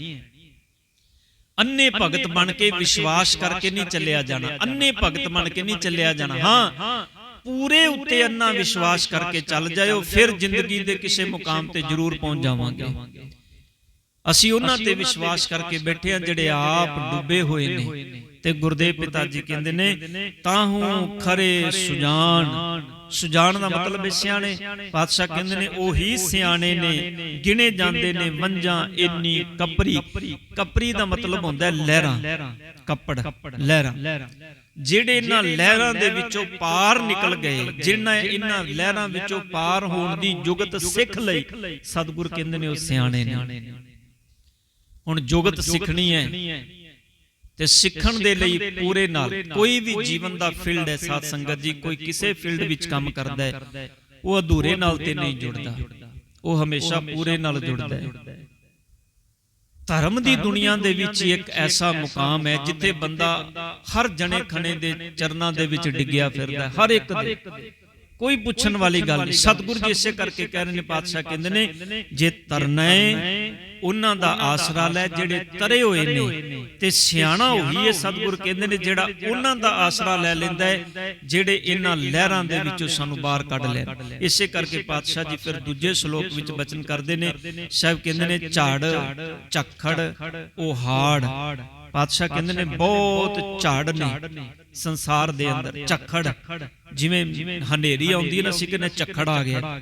A: ਅੰਨੇ ਭਗਤ ਬਣ ਕੇ ਵਿਸ਼ਵਾਸ ਕਰਕੇ ਨਹੀਂ ਚੱਲਿਆ ਜਾਣਾ। ਅੰਨੇ ਭਗਤ ਬਣ ਕੇ ਨਹੀਂ ਚੱਲਿਆ ਜਾਣਾ। ਹਾਂ। ਪੂਰੇ ਉੱਤੇ ਅੰਨਾ ਵਿਸ਼ਵਾਸ ਕਰਕੇ ਚੱਲ ਜਾਇਓ ਫਿਰ ਜ਼ਿੰਦਗੀ ਦੇ ਕਿਸੇ ਮੁਕਾਮ ਤੇ ਜ਼ਰੂਰ ਪਹੁੰਚ ਜਾਵਾਂਗੇ। ਅਸੀਂ ਉਹਨਾਂ ਤੇ ਵਿਸ਼ਵਾਸ ਕਰਕੇ ਬੈਠੇ ਆ ਜਿਹੜੇ ਆਪ ਡੁੱਬੇ ਹੋਏ ਨੇ ਤੇ ਗੁਰਦੇਵ ਪਿਤਾ ਜੀ ਕਹਿੰਦੇ ਨੇ ਤਾਹੂ ਖਰੇ ਸੁਜਾਨ। ਸੁਜਾਨ। ਦਾ ਮਤਲਬ ਹੈ ਸਿਆਣੇ ਪਾਤਸ਼ਾਹ ਕਹਿੰਦੇ ਨੇ ਉਹੀ ਸਿਆਣੇ ਨੇ ਗਿਣੇ ਜਾਂਦੇ ਨੇ ਵੰਜਾਂ ਇੰਨੀ ਕਪਰੀ। ਕਪਰੀ। ਦਾ ਮਤਲਬ ਹੁੰਦਾ ਹੈ ਲਹਿਰਾਂ। ਕੱਪੜ। ਲਹਿਰਾਂ। ਜਿਹੜੇ ਇਹਨਾਂ ਲਹਿਰਾਂ ਦੇ ਵਿੱਚੋਂ ਪਾਰ ਨਿਕਲ ਗਏ ਜਿਨ੍ਹਾਂ ਇਹਨਾਂ ਲਹਿਰਾਂ ਵਿੱਚੋਂ ਪਾਰ ਹੋਣ ਦੀ ਜੁਗਤ ਸਿੱਖ ਲਈ ਸਤਿਗੁਰ ਕਹਿੰਦੇ ਨੇ ਉਹ ਸਿਆਣੇ ਨੇ। ਹੁਣ ਜੁਗਤ ਸਿੱਖਣੀ ਹੈ। ਤੇ ਸਿੱਖਣ ਦੇ ਲਈ ਪੂਰੇ ਨਾਲ ਕੋਈ ਵੀ ਜੀਵਨ ਦਾ ਫੀਲਡ ਹੈ ਸਾਧ ਸੰਗਤ ਜੀ ਕੋਈ ਕਿਸੇ ਫੀਲਡ ਵਿੱਚ ਕੰਮ ਕਰਦਾ ਹੈ ਉਹ ਅਧੂਰੇ ਨਾਲ ਤੇ ਨਹੀਂ ਜੁੜਦਾ। ਉਹ ਹਮੇਸ਼ਾ ਪੂਰੇ ਨਾਲ ਜੁੜਦਾ ਹੈ। ਧਰਮ ਦੀ ਦੁਨੀਆ ਦੇ ਵਿੱਚ ਇੱਕ ਐਸਾ ਮੁਕਾਮ ਹੈ ਜਿੱਥੇ ਬੰਦਾ ਹਰ ਜਣੇ ਖਣੇ ਦੇ ਚਰਨਾਂ ਦੇ ਵਿੱਚ ਡਿੱਗਿਆ ਫਿਰਦਾ ਹਰ ਇੱਕ ਦੇ। ਕੋਈ ਪੁੱਛਣ ਵਾਲੀ ਗੱਲ ਨਹੀਂ। ਸਤਿਗੁਰੂ ਜੀ ਇਸੇ ਕਰਕੇ ਕਹਿ ਰਹੇ ਨੇ ਪਾਤਸ਼ਾਹ ਕਹਿੰਦੇ ਨੇ ਜੇ ਤਰਨਾ ਉਹਨਾਂ ਦਾ ਆਸਰਾ ਲੈ ਜਿਹੜੇ ਤਰੇ ਹੋਏ ਨੇ। ਤੇ ਸਿਆਣਾ ਉਹੀ ਹੈ ਸਤਿਗੁਰ ਕਹਿੰਦੇ ਨੇ ਜਿਹੜਾ ਉਹਨਾਂ ਦਾ ਆਸਰਾ ਲੈ ਲੈਂਦਾ ਹੈ ਜਿਹੜੇ ਇਹਨਾਂ ਲਹਿਰਾਂ ਦੇ ਵਿੱਚੋਂ ਸਾਨੂੰ ਬਾਹਰ ਕੱਢ ਲੈ ਇਸੇ ਕਰਕੇ ਪਾਤਸ਼ਾਹ ਜੀ ਫਿਰ ਦੂਜੇ ਸ਼ਲੋਕ ਵਿੱਚ ਬਚਨ ਕਰਦੇ ਨੇ। ਸਾਹਿਬ ਕਹਿੰਦੇ ਨੇ ਝਾੜ ਝੱਖੜ ਉਹ ਹਾੜ। ਪਾਤਸ਼ਾਹ ਕਹਿੰਦੇ ਨੇ ਬਹੁਤ ਝਾੜ ਨੇ। ਸੰਸਾਰ ਦੇ ਅੰਦਰ ਝੱਖੜ। ਜਿਵੇਂ ਹਨੇਰੀ ਆਉਂਦੀ ਹੈ ਨਾ ਅਸੀਂ ਕਹਿੰਦੇ ਝੱਖੜ ਆ ਗਿਆ।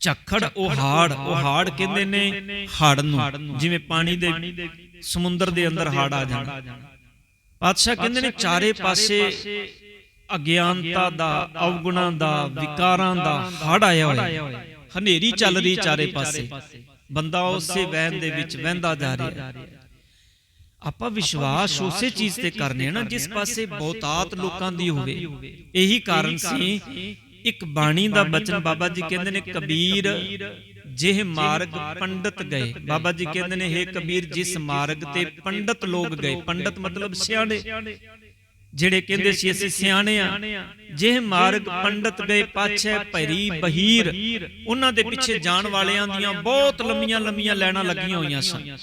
A: ਝੱਖੜ ਉਹ ਹਾੜ ਉਹ ਹਾੜ ਕਹਿੰਦੇ ਨੇ ਹੜ ਨੂੰ। ਜਿਵੇਂ ਪਾਣੀ ਦੇ ਸਮੁੰਦਰ ਦੇ ਅੰਦਰ ਹੜ ਆ ਜਾਣਾ। ਪਾਤਸ਼ਾਹ ਕਹਿੰਦੇ ਨੇ ਚਾਰੇ ਪਾਸੇ ਅਗਿਆਨਤਾ ਦਾ ਅਵਗੁਣਾਂ ਦਾ ਵਿਕਾਰਾਂ ਦਾ ਹੜ ਆਇਆ ਹੋਇਆ। ਹਨੇਰੀ ਚੱਲ ਰਹੀ ਚਾਰੇ ਪਾਸੇ। ਬੰਦਾ ਉਸੇ ਵਹਿਣ ਦੇ ਵਿੱਚ ਵਹਿੰਦਾ ਜਾ ਰਿਹਾ। ਆਪਾਂ ਵਿਸ਼ਵਾਸ ਉਸੇ ਚੀਜ਼ ਤੇ ਕਰਨੇ ਨਾ ਜਿਸ ਪਾਸੇ ਬਹੁਤਾਤ ਲੋਕਾਂ ਦੀ ਹੋਵੇ। ਇਹੀ ਕਾਰਨ ਸੀ ਇੱਕ ਬਾਣੀ ਦਾ ਬਚਨ ਬਾਬਾ ਜੀ ਕਹਿੰਦੇ ਨੇ ਕਬੀਰ ਜਿਹ ਮਾਰਗ ਪੰਡਤ ਗਏ। ਬਾਬਾ ਜੀ ਕਹਿੰਦੇ ਨੇ हे ਕਬੀਰ ਜਿਸ ਮਾਰਗ ਤੇ ਪੰਡਤ ਲੋਕ ਗਏ। ਪੰਡਤ ਮਤਲਬ ਸਿਆਣੇ। ਜਿਹੜੇ ਕਹਿੰਦੇ ਸੀ ਅਸੀਂ ਸਿਆਣੇ ਆ। ਜਿਹ ਮਾਰਗ ਪੰਡਤ ਗਏ ਪਾਛੇ ਭਰੀ ਬਹੀਰ ਉਹਨਾਂ ਦੇ ਪਿੱਛੇ ਜਾਣ ਵਾਲਿਆਂ ਦੀਆਂ ਬਹੁਤ ਲੰਮੀਆਂ ਲੰਮੀਆਂ ਲੈਣਾ ਲੱਗੀਆਂ ਹੋਈਆਂ ਸਨ।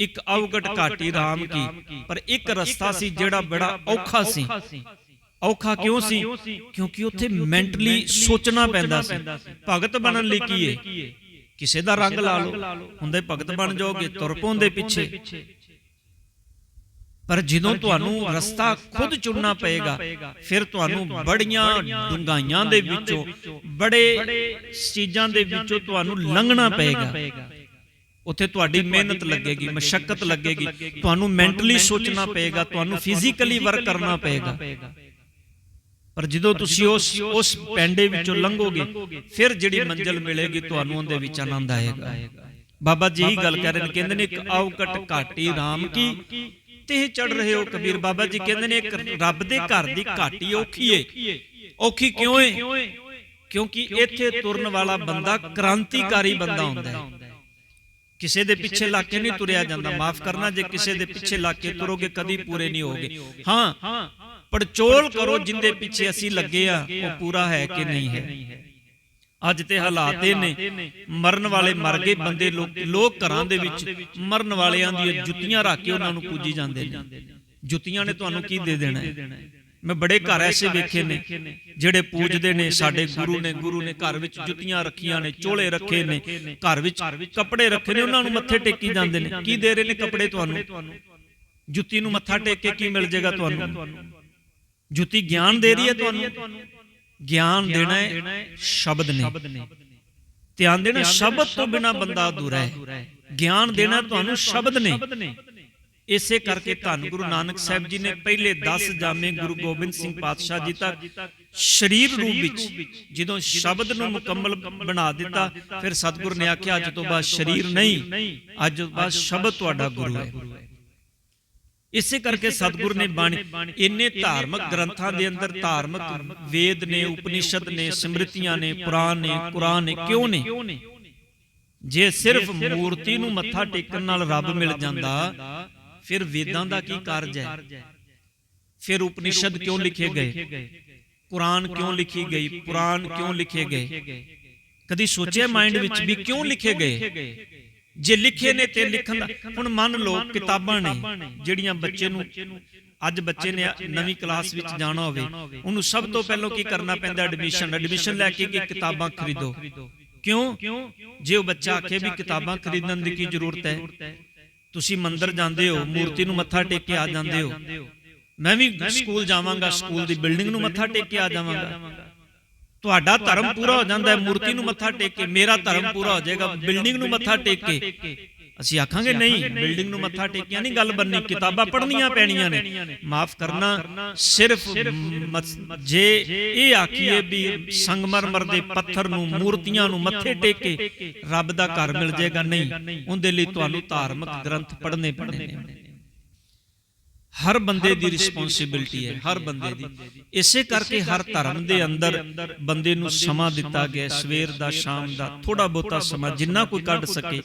A: ਇੱਕ ਅਵਗਟ ਘਾਟੀ ਰਾਮ ਕੀ। ਪਰ ਇੱਕ ਰਸਤਾ ਸੀ ਜਿਹੜਾ ਬੜਾ ਔਖਾ ਸੀ। ਔਖਾ ਕਿਉਂ ਸੀ? ਕਿਉਂਕਿ ਉੱਥੇ ਮੈਂਟਲੀ ਸੋਚਣਾ ਪੈਂਦਾ ਸੀ। ਭਗਤ ਬਣਨ ਲਈ ਕੀ ਹੈ ਕਿਸੇ ਦਾ ਰੰਗ ਲਾ ਲਓ। ਹੁੰਦੇ ਭਗਤ ਬਣ ਜਾਓਗੇ ਤੁਰ ਪਉਂਦੇ ਪਿੱਛੇ। ਪਰ ਜਦੋਂ ਤੁਹਾਨੂੰ ਰਸਤਾ ਖੁਦ ਚੁਣਨਾ ਪਏਗਾ ਫਿਰ ਤੁਹਾਨੂੰ ਬੜੀਆਂ ਡੁੰਗਾਈਆਂ ਦੇ ਵਿੱਚੋਂ ਬੜੇ ਚੀਜ਼ਾਂ ਦੇ ਵਿੱਚੋਂ ਤੁਹਾਨੂੰ ਲੰਘਣਾ ਪਏਗਾ। ਉੱਥੇ ਤੁਹਾਡੀ ਮਿਹਨਤ ਲੱਗੇਗੀ ਮਸ਼ਕਤ ਲੱਗੇਗੀ ਤੁਹਾਨੂੰ ਮੈਂਟਲੀ ਸੋਚਣਾ ਪਏਗਾ ਤੁਹਾਨੂੰ ਫਿਜ਼ੀਕਲੀ ਵਰਕ ਕਰਨਾ ਪਏਗਾ। ਪਰ ਜਦੋਂ ਤੁਸੀਂ ਉਸ ਉਸ ਪੈਂਡੇ ਵਿੱਚੋਂ ਲੰਘੋਗੇ ਫਿਰ ਜਿਹੜੀ ਮੰਜ਼ਲ ਮਿਲੇਗੀ ਤੁਹਾਨੂੰ ਉਹਦੇ ਵਿੱਚ ਆਨੰਦ ਆਏਗਾ। ਬਾਬਾ ਜੀ ਹੀ ਗੱਲ ਕਰ ਰਹੇ ਨੇ ਕਹਿੰਦੇ ਨੇ ਇੱਕ ਔਕਟ ਘਾਟੀ RAM ਕੀ ਤੇ ਚੜ ਰਹੇ ਹੋ ਕਬੀਰ। ਬਾਬਾ ਜੀ ਕਹਿੰਦੇ ਨੇ ਇੱਕ ਰੱਬ ਦੇ ਘਰ ਦੀ ਘਾਟੀ ਔਖੀ ਏ। ਔਖੀ ਕਿਉਂ ਏ? ਕਿਉਂਕਿ ਇੱਥੇ ਤੁਰਨ ਵਾਲਾ ਬੰਦਾ ਕ੍ਰਾਂਤੀਕਾਰੀ ਬੰਦਾ ਹੁੰਦਾ ਹੈ ਕਿਸੇ ਦੇ ਪਿੱਛੇ ਲੱਗ ਕੇ ਨਹੀਂ ਤੁਰਿਆ ਜਾਂਦਾ ਮਾਫ ਕਰਨਾ ਜੇ ਕਿਸੇ ਦੇ ਪਿੱਛੇ ਲੱਗ ਕੇ ਤੁਰੋਗੇ ਕਦੀ ਪੂਰੇ ਨਹੀਂ ਹੋਗੇ। ਹਾਂ ਪੜਚੋਲ ਕਰੋ ਜਿੰਦੇ ਪਿੱਛੇ ਅਸੀਂ ਲੱਗੇ ਆ ਉਹ ਪੂਰਾ ਹੈ ਕਿ ਨਹੀਂ ਹੈ? ਅੱਜ ਤੇ ਹਾਲਾਤ ਇਹ ਨੇ ਮਰਨ ਵਾਲੇ ਮਰ ਗਏ ਬੰਦੇ ਲੋਕ ਲੋਕ ਘਰਾਂ ਦੇ ਵਿੱਚ ਮਰਨ ਵਾਲਿਆਂ ਦੀਆਂ ਜੁੱਤੀਆਂ ਰੱਖ ਕੇ ਉਹਨਾਂ ਨੂੰ ਪੂਜੀ ਜਾਂਦੇ ਨੇ। ਜੁੱਤੀਆਂ ਨੇ ਤੁਹਾਨੂੰ ਕੀ ਦੇ ਦੇਣਾ ਹੈ? ਮੈਂ ਬੜੇ ਘਰ ਐਸੇ ਵੇਖੇ ਨੇ ਜਿਹੜੇ ਪੂਜਦੇ ਨੇ ਸਾਡੇ ਗੁਰੂ ਨੇ ਗੁਰੂ ਨੇ ਘਰ ਵਿੱਚ ਜੁੱਤੀਆਂ ਰੱਖੀਆਂ ਨੇ ਚੋਲੇ ਰੱਖੇ ਨੇ ਘਰ ਵਿੱਚ ਕੱਪੜੇ ਰੱਖੇ ਨੇ ਉਹਨਾਂ ਨੂੰ ਮੱਥੇ ਟੇਕੀ ਜਾਂਦੇ ਨੇ। ਕੀ ਦੇ ਰਹੇ ਨੇ ਕੱਪੜੇ ਤੁਹਾਨੂੰ? ਜੁੱਤੀ ਨੂੰ ਮੱਥਾ ਟੇਕ ਕੇ ਕੀ ਮਿਲ ਜਾਏਗਾ ਤੁਹਾਨੂੰ? ਜੁੱਤੀ ਗਿਆਨ ਦੇ ਰਹੀ ਹੈ ਤੁਹਾਨੂੰ? ਗਿਆਨ ਦੇਣਾ ਹੈ ਸ਼ਬਦ ਨੇ। ਧਿਆਨ ਦੇਣਾ ਸ਼ਬਦ ਤੋਂ ਬਿਨਾ ਬੰਦਾ ਅਧੂਰਾ ਹੈ। ਗਿਆਨ ਦੇਣਾ ਤੁਹਾਨੂੰ ਸ਼ਬਦ ਨੇ। ਇਸੇ ਕਰਕੇ ਧੰਨ ਗੁਰੂ ਨਾਨਕ ਸਾਹਿਬ ਜੀ ਨੇ ਪਹਿਲੇ 10 ਜਾਮੇ ਗੁਰੂ ਗੋਬਿੰਦ ਸਿੰਘ ਪਾਤਸ਼ਾਹ ਜੀ ਤੱਕ ਸਰੀਰ ਰੂਪ ਵਿੱਚ ਜਦੋਂ ਸ਼ਬਦ ਨੂੰ ਮੁਕੰਮਲ ਬਣਾ ਦਿੱਤਾ ਫਿਰ ਸਤਿਗੁਰ ਨੇ ਆਖਿਆ ਅੱਜ ਤੋਂ ਬਾਅਦ ਸਰੀਰ ਨਹੀਂ ਅੱਜ ਤੋਂ ਬਾਅਦ ਸ਼ਬਦ ਤੁਹਾਡਾ ਗੁਰੂ ਹੈ। ਇਸੇ ਕਰਕੇ ਸਤਿਗੁਰ ਨੇ ਬਾਣੀ ਇੰਨੇ ਧਾਰਮਿਕ ਗ੍ਰੰਥਾਂ ਦੇ ਅੰਦਰ ਧਾਰਮਿਕ ਵੇਦ ਨੇ ਉਪਨਿਸ਼ਦ ਨੇ ਸਿਮਰਤੀਆਂ ਨੇ ਪੁਰਾਣ ਨੇ ਕੁਰਾਨ ਨੇ ਕਿਉਂ ਨੇ ਜੇ ਸਿਰਫ ਮੂਰਤੀ ਨੂੰ ਮੱਥਾ ਟੇਕਣ ਨਾਲ ਰੱਬ ਮਿਲ ਜਾਂਦਾ ਫਿਰ ਵੇਦਾਂ ਦਾ ਕੀ ਕਾਰਜ ਹੈ? ਫਿਰ ਉਪਨਿਸ਼ਦ ਕਿਉਂ ਲਿਖੇ ਗਏ? ਕੁਰਾਨ ਕਿਉਂ ਲਿਖੀ ਗਈ? ਪੁਰਾਣ ਕਿਉਂ ਲਿਖੇ ਗਏ? ਕਦੀ ਸੋਚਿਆ ਮਾਈਂਡ ਵਿੱਚ ਵੀ ਕਿਉਂ ਲਿਖੇ ਗਏ? ਜੇ ਲਿਖੇ ਨੇ ਤੇ ਲਿਖਣ ਦਾ ਹੁਣ ਮੰਨ ਲਓ ਕਿਤਾਬਾਂ ਨੇ ਜਿਹੜੀਆਂ ਬੱਚੇ ਨੂੰ ਅੱਜ ਬੱਚੇ ਨੇ ਨਵੀਂ ਕਲਾਸ ਵਿੱਚ ਜਾਣਾ ਹੋਵੇ ਉਹਨੂੰ ਸਭ ਤੋਂ ਪਹਿਲਾਂ ਕੀ ਕਰਨਾ ਪੈਂਦਾ? ਐਡਮਿਸ਼ਨ ਐਡਮਿਸ਼ਨ ਲੈ ਕੇ ਕਿ ਕਿਤਾਬਾਂ ਖਰੀਦੋ। ਕਿਉਂ? ਜੇ ਉਹ ਬੱਚਾ ਆਖੇ ਵੀ ਕਿਤਾਬਾਂ ਖਰੀਦਣ ਦੀ ਕੀ ਜ਼ਰੂਰਤ ਹੈ? ਤੁਸੀਂ ਮੰਦਰ ਜਾਂਦੇ ਹੋ ਮੂਰਤੀ ਨੂੰ ਮੱਥਾ ਟੇਕ ਕੇ ਆ ਜਾਂਦੇ ਹੋ। ਮੈਂ ਵੀ ਸਕੂਲ ਜਾਵਾਂਗਾ ਸਕੂਲ ਦੀ ਬਿਲਡਿੰਗ ਨੂੰ ਮੱਥਾ ਟੇਕ ਕੇ ਆ ਜਾਵਾਂਗਾ। ਤੁਹਾਡਾ ਧਰਮ ਪੂਰਾ ਹੋ ਜਾਂਦਾ ਹੈ ਮੂਰਤੀ ਨੂੰ ਮੱਥਾ ਟੇਕ ਕੇ ਮੇਰਾ ਧਰਮ ਪੂਰਾ ਹੋ ਜਾਏਗਾ ਬਿਲਡਿੰਗ ਨੂੰ ਮੱਥਾ ਟੇਕ ਕੇ। ਅਸੀਂ ਆਖਾਂਗੇ ਨਹੀਂ ਬਿਲਡਿੰਗ ਨੂੰ ਮੱਥਾ ਟੇਕਿਆ ਨਹੀਂ ਗੱਲ ਬੰਨੀ ਕਿਤਾਬਾਂ ਪੜ੍ਹਨੀਆਂ ਪੈਣੀਆਂ ਨੇ। ਮਾਫ ਕਰਨਾ ਸਿਰਫ ਜੇ ਇਹ ਆਖੀਏ ਵੀ ਸੰਗਮਰਮਰ ਦੇ ਪੱਥਰ ਨੂੰ ਮੂਰਤੀਆਂ ਨੂੰ ਮੱਥੇ ਟੇਕ ਕੇ ਰੱਬ ਦਾ ਘਰ ਮਿਲ ਜਾਏਗਾ ਨਹੀਂ। ਉਹਦੇ ਲਈ ਤੁਹਾਨੂੰ ਧਾਰਮਿਕ ਗ੍ਰੰਥ ਪੜ੍ਹਨੇ ਪੈਣੇ ਨੇ। ਹਰ ਬੰਦੇ ਦੀ ਰਿਸਪੌਂਸਿਬਿਲਟੀ ਹੈ ਹਰ ਬੰਦੇ ਦੀ। ਇਸੇ ਕਰਕੇ ਹਰ ਧਰਮ ਦੇ ਅੰਦਰ ਬੰਦੇ ਨੂੰ ਸਮਾਂ ਦਿੱਤਾ ਗਿਆ ਸਵੇਰ ਦਾ ਸ਼ਾਮ ਦਾ ਥੋੜਾ ਬਹੁਤਾ ਸਮਾਂ ਜਿੰਨਾ ਕੋਈ ਕੱਢ ਸਕੇ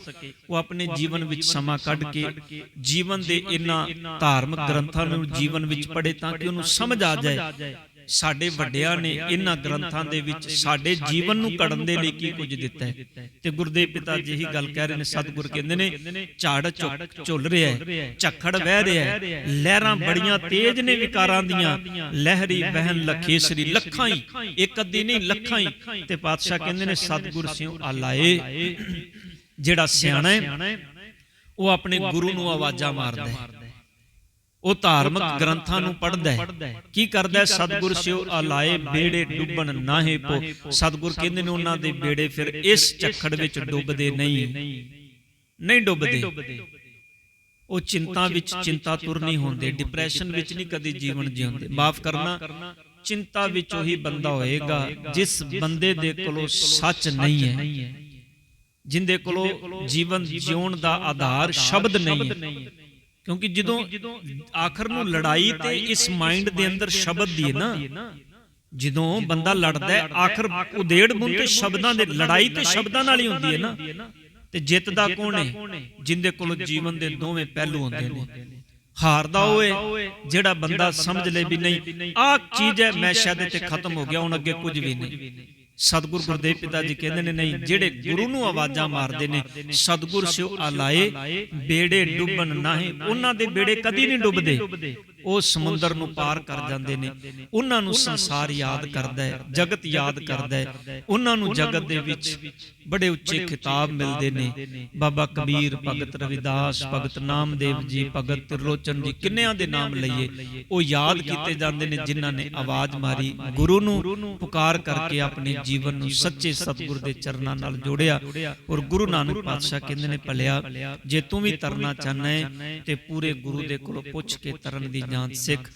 A: ਉਹ ਆਪਣੇ ਜੀਵਨ ਵਿੱਚ ਸਮਾਂ ਕੱਢ ਕੇ ਜੀਵਨ ਦੇ ਇਹਨਾਂ ਧਾਰਮਿਕ ਗ੍ਰੰਥਾਂ ਨੂੰ ਜੀਵਨ ਵਿੱਚ ਪੜ੍ਹੇ ਤਾਂ ਕਿ ਉਹਨੂੰ ਸਮਝ ਆ ਜਾਏ। ਸਾਡੇ ਵੱਡਿਆਂ ਨੇ ਇਹਨਾਂ ਗ੍ਰੰਥਾਂ ਦੇ ਵਿੱਚ ਸਾਡੇ ਜੀਵਨ ਨੂੰ ਘੜਨ ਦੇ ਲਈ ਕੀ ਕੁਝ ਦਿੱਤਾ ਹੈ? ਤੇ ਗੁਰਦੇਵ ਪਿਤਾ ਜੀ ਹੀ ਗੱਲ ਕਹਿ ਰਹੇ ਨੇ ਸਤਿਗੁਰ ਕਹਿੰਦੇ ਨੇ ਝਾੜ ਝੁੱਲ ਰਿਹਾ ਹੈ ਝੱਖੜ ਵਹਿ ਰਿਹਾ ਹੈ ਲਹਿਰਾਂ ਬੜੀਆਂ ਤੇਜ਼ ਨੇ ਵਿਕਾਰਾਂ ਦੀਆਂ ਲਹਿਰੀ ਬਹਿਨ ਲਖੇਸਰੀ ਲੱਖਾਂ ਹੀ ਇੱਕ ਅੱਧੀ ਨਹੀਂ ਲੱਖਾਂ ਹੀ ਤੇ ਪਾਤਸ਼ਾਹ ਕਹਿੰਦੇ ਨੇ ਸਤਿਗੁਰ ਸਿਉ ਆਲਾਏ ਜਿਹੜਾ ਸਿਆਣਾ ਹੈ ਉਹ ਆਪਣੇ ਗੁਰੂ ਨੂੰ ਆਵਾਜ਼ਾਂ ਮਾਰਦਾ ਹੈ। ਉਹ ਧਾਰਮਿਕ ਗ੍ਰੰਥਾਂ ਨੂੰ ਪੜ੍ਹਦਾ ਹੈ। ਕੀ ਕਰਦਾ ਹੈ? ਸਤਿਗੁਰ ਸਿਓ ਆਲਾਏ ਬੇੜੇ ਡੁੱਬਣ ਨਾਹੇ ਪੋ ਸਤਿਗੁਰ ਕਹਿੰਦੇ ਨੇ ਉਹਨਾਂ ਦੇ ਬੇੜੇ ਫਿਰ ਇਸ ਝੱਖੜ ਵਿੱਚ ਡੁੱਬਦੇ ਨਹੀਂ। ਨਹੀਂ। ਡੁੱਬਦੇ। ਉਹ ਚਿੰਤਾ ਵਿੱਚ ਚਿੰਤਾ ਤੁਰ ਨਹੀਂ ਹੁੰਦੇ ਡਿਪਰੈਸ਼ਨ ਵਿੱਚ ਨਹੀਂ ਕਦੀ ਜੀਵਨ ਜਿਉਂਦੇ। ਮਾਫ ਕਰਨਾ ਚਿੰਤਾ ਵਿੱਚ ਉਹੀ ਬੰਦਾ ਹੋਏਗਾ ਜਿਸ ਬੰਦੇ ਦੇ ਕੋਲੋਂ ਸੱਚ ਨਹੀਂ ਹੈ। ਜਿੰਦੇ ਕੋਲੋਂ ਜੀਵਨ ਜਿਉਣ ਦਾ ਆਧਾਰ ਸ਼ਬਦ ਨਹੀਂ ਹੈ। ਕਿਉਂਕਿ ਜਦੋਂ ਆਖਰ ਨੂੰ ਲੜਾਈ ਤੇ ਇਸ ਮਾਈਂਡ ਦੇ ਅੰਦਰ ਸ਼ਬਦ ਦੀ ਹੈ ਨਾ ਜਦੋਂ ਬੰਦਾ ਲੜਦਾ ਹੈ ਆਖਰ ਉਦੇੜ ਬੁੰਦ ਤੇ ਸ਼ਬਦਾਂ ਦੇ ਲੜਾਈ ਤੇ ਸ਼ਬਦਾਂ ਨਾਲ ਹੀ ਹੁੰਦੀ ਹੈ ਨਾ। ਤੇ ਜਿੱਤ ਦਾ ਕੌਣ ਹੈ? ਜਿੰਦੇ ਕੋਲ ਜੀਵਨ ਦੇ ਦੋਵੇਂ ਪਹਿਲੂ ਹੁੰਦੇ ਨੇ। ਹਾਰਦਾ ਹੋਏ ਜਿਹੜਾ ਬੰਦਾ ਸਮਝ ਲੇ ਵੀ ਨਹੀਂ ਆਹ ਚੀਜ਼ ਹੈ ਮੈਂ ਸ਼ਾਇਦ ਤੇ ਖਤਮ ਹੋ ਗਿਆ ਹੁਣ ਅੱਗੇ ਕੁਝ ਵੀ ਨਹੀਂ। ਸਤਿਗੁਰ ਗੁਰਦੇਵ ਪਿਤਾ ਜੀ ਕਹਿੰਦੇ ਨੇ, ਨਹੀਂ, ਜਿਹੜੇ ਗੁਰੂ ਨੂੰ ਆਵਾਜ਼ਾਂ ਮਾਰਦੇ ਨੇ, ਸਤਿਗੁਰ ਸਿਓ ਆਲਾਏ, ਬੇੜੇ ਡੁੱਬਣ ਨਾਹੀਂ, ਉਹਨਾਂ ਦੇ ਬੇੜੇ ਕਦੀ ਨਹੀਂ ਡੁੱਬਦੇ। ਉਹ ਸਮੁੰਦਰ ਨੂੰ ਪਾਰ ਕਰ ਜਾਂਦੇ ਨੇ। ਉਹਨਾਂ ਨੂੰ ਸੰਸਾਰ ਯਾਦ ਕਰਦਾ ਹੈ, ਜਗਤ ਯਾਦ ਕਰਦਾ ਹੈ। ਉਹਨਾਂ ਨੂੰ ਜਗਤ ਦੇ ਵਿੱਚ ਬੜੇ ਉੱਚੇ ਖਿਤਾਬ ਮਿਲਦੇ ਨੇ। ਬਾਬਾ ਕਬੀਰ ਭਗਤ ਰਵਿਦਾਸ ਭਗਤ ਨਾਮਦੇਵ ਜੀ ਭਗਤ ਤਿਰਲੋਚਨ ਜੀ ਕਿੰਨਿਆਂ ਦੇ ਨਾਮ ਲਈਏ? ਉਹ ਯਾਦ ਕੀਤੇ ਜਾਂਦੇ ਨੇ ਜਿਨ੍ਹਾਂ ਨੇ ਆਵਾਜ਼ ਮਾਰੀ ਗੁਰੂ ਨੂੰ ਪੁਕਾਰ ਕਰਕੇ ਆਪਣੇ ਜੀਵਨ ਨੂੰ ਸੱਚੇ ਸਤਿਗੁਰ ਦੇ ਚਰਨਾਂ ਨਾਲ ਜੋੜਿਆ। ਔਰ ਗੁਰੂ ਨਾਨਕ ਪਾਤਸ਼ਾਹ ਕਹਿੰਦੇ ਨੇ ਭਲਿਆ ਜੇ ਤੂੰ ਵੀ ਤਰਨਾ ਚਾਹਨਾ ਹੈ ਤੇ ਪੂਰੇ ਗੁਰੂ ਦੇ ਕੋਲੋਂ ਪੁੱਛ ਕੇ ਤਰਨ ਦੀ ਜਾਂਚ ਸਿੱਖ।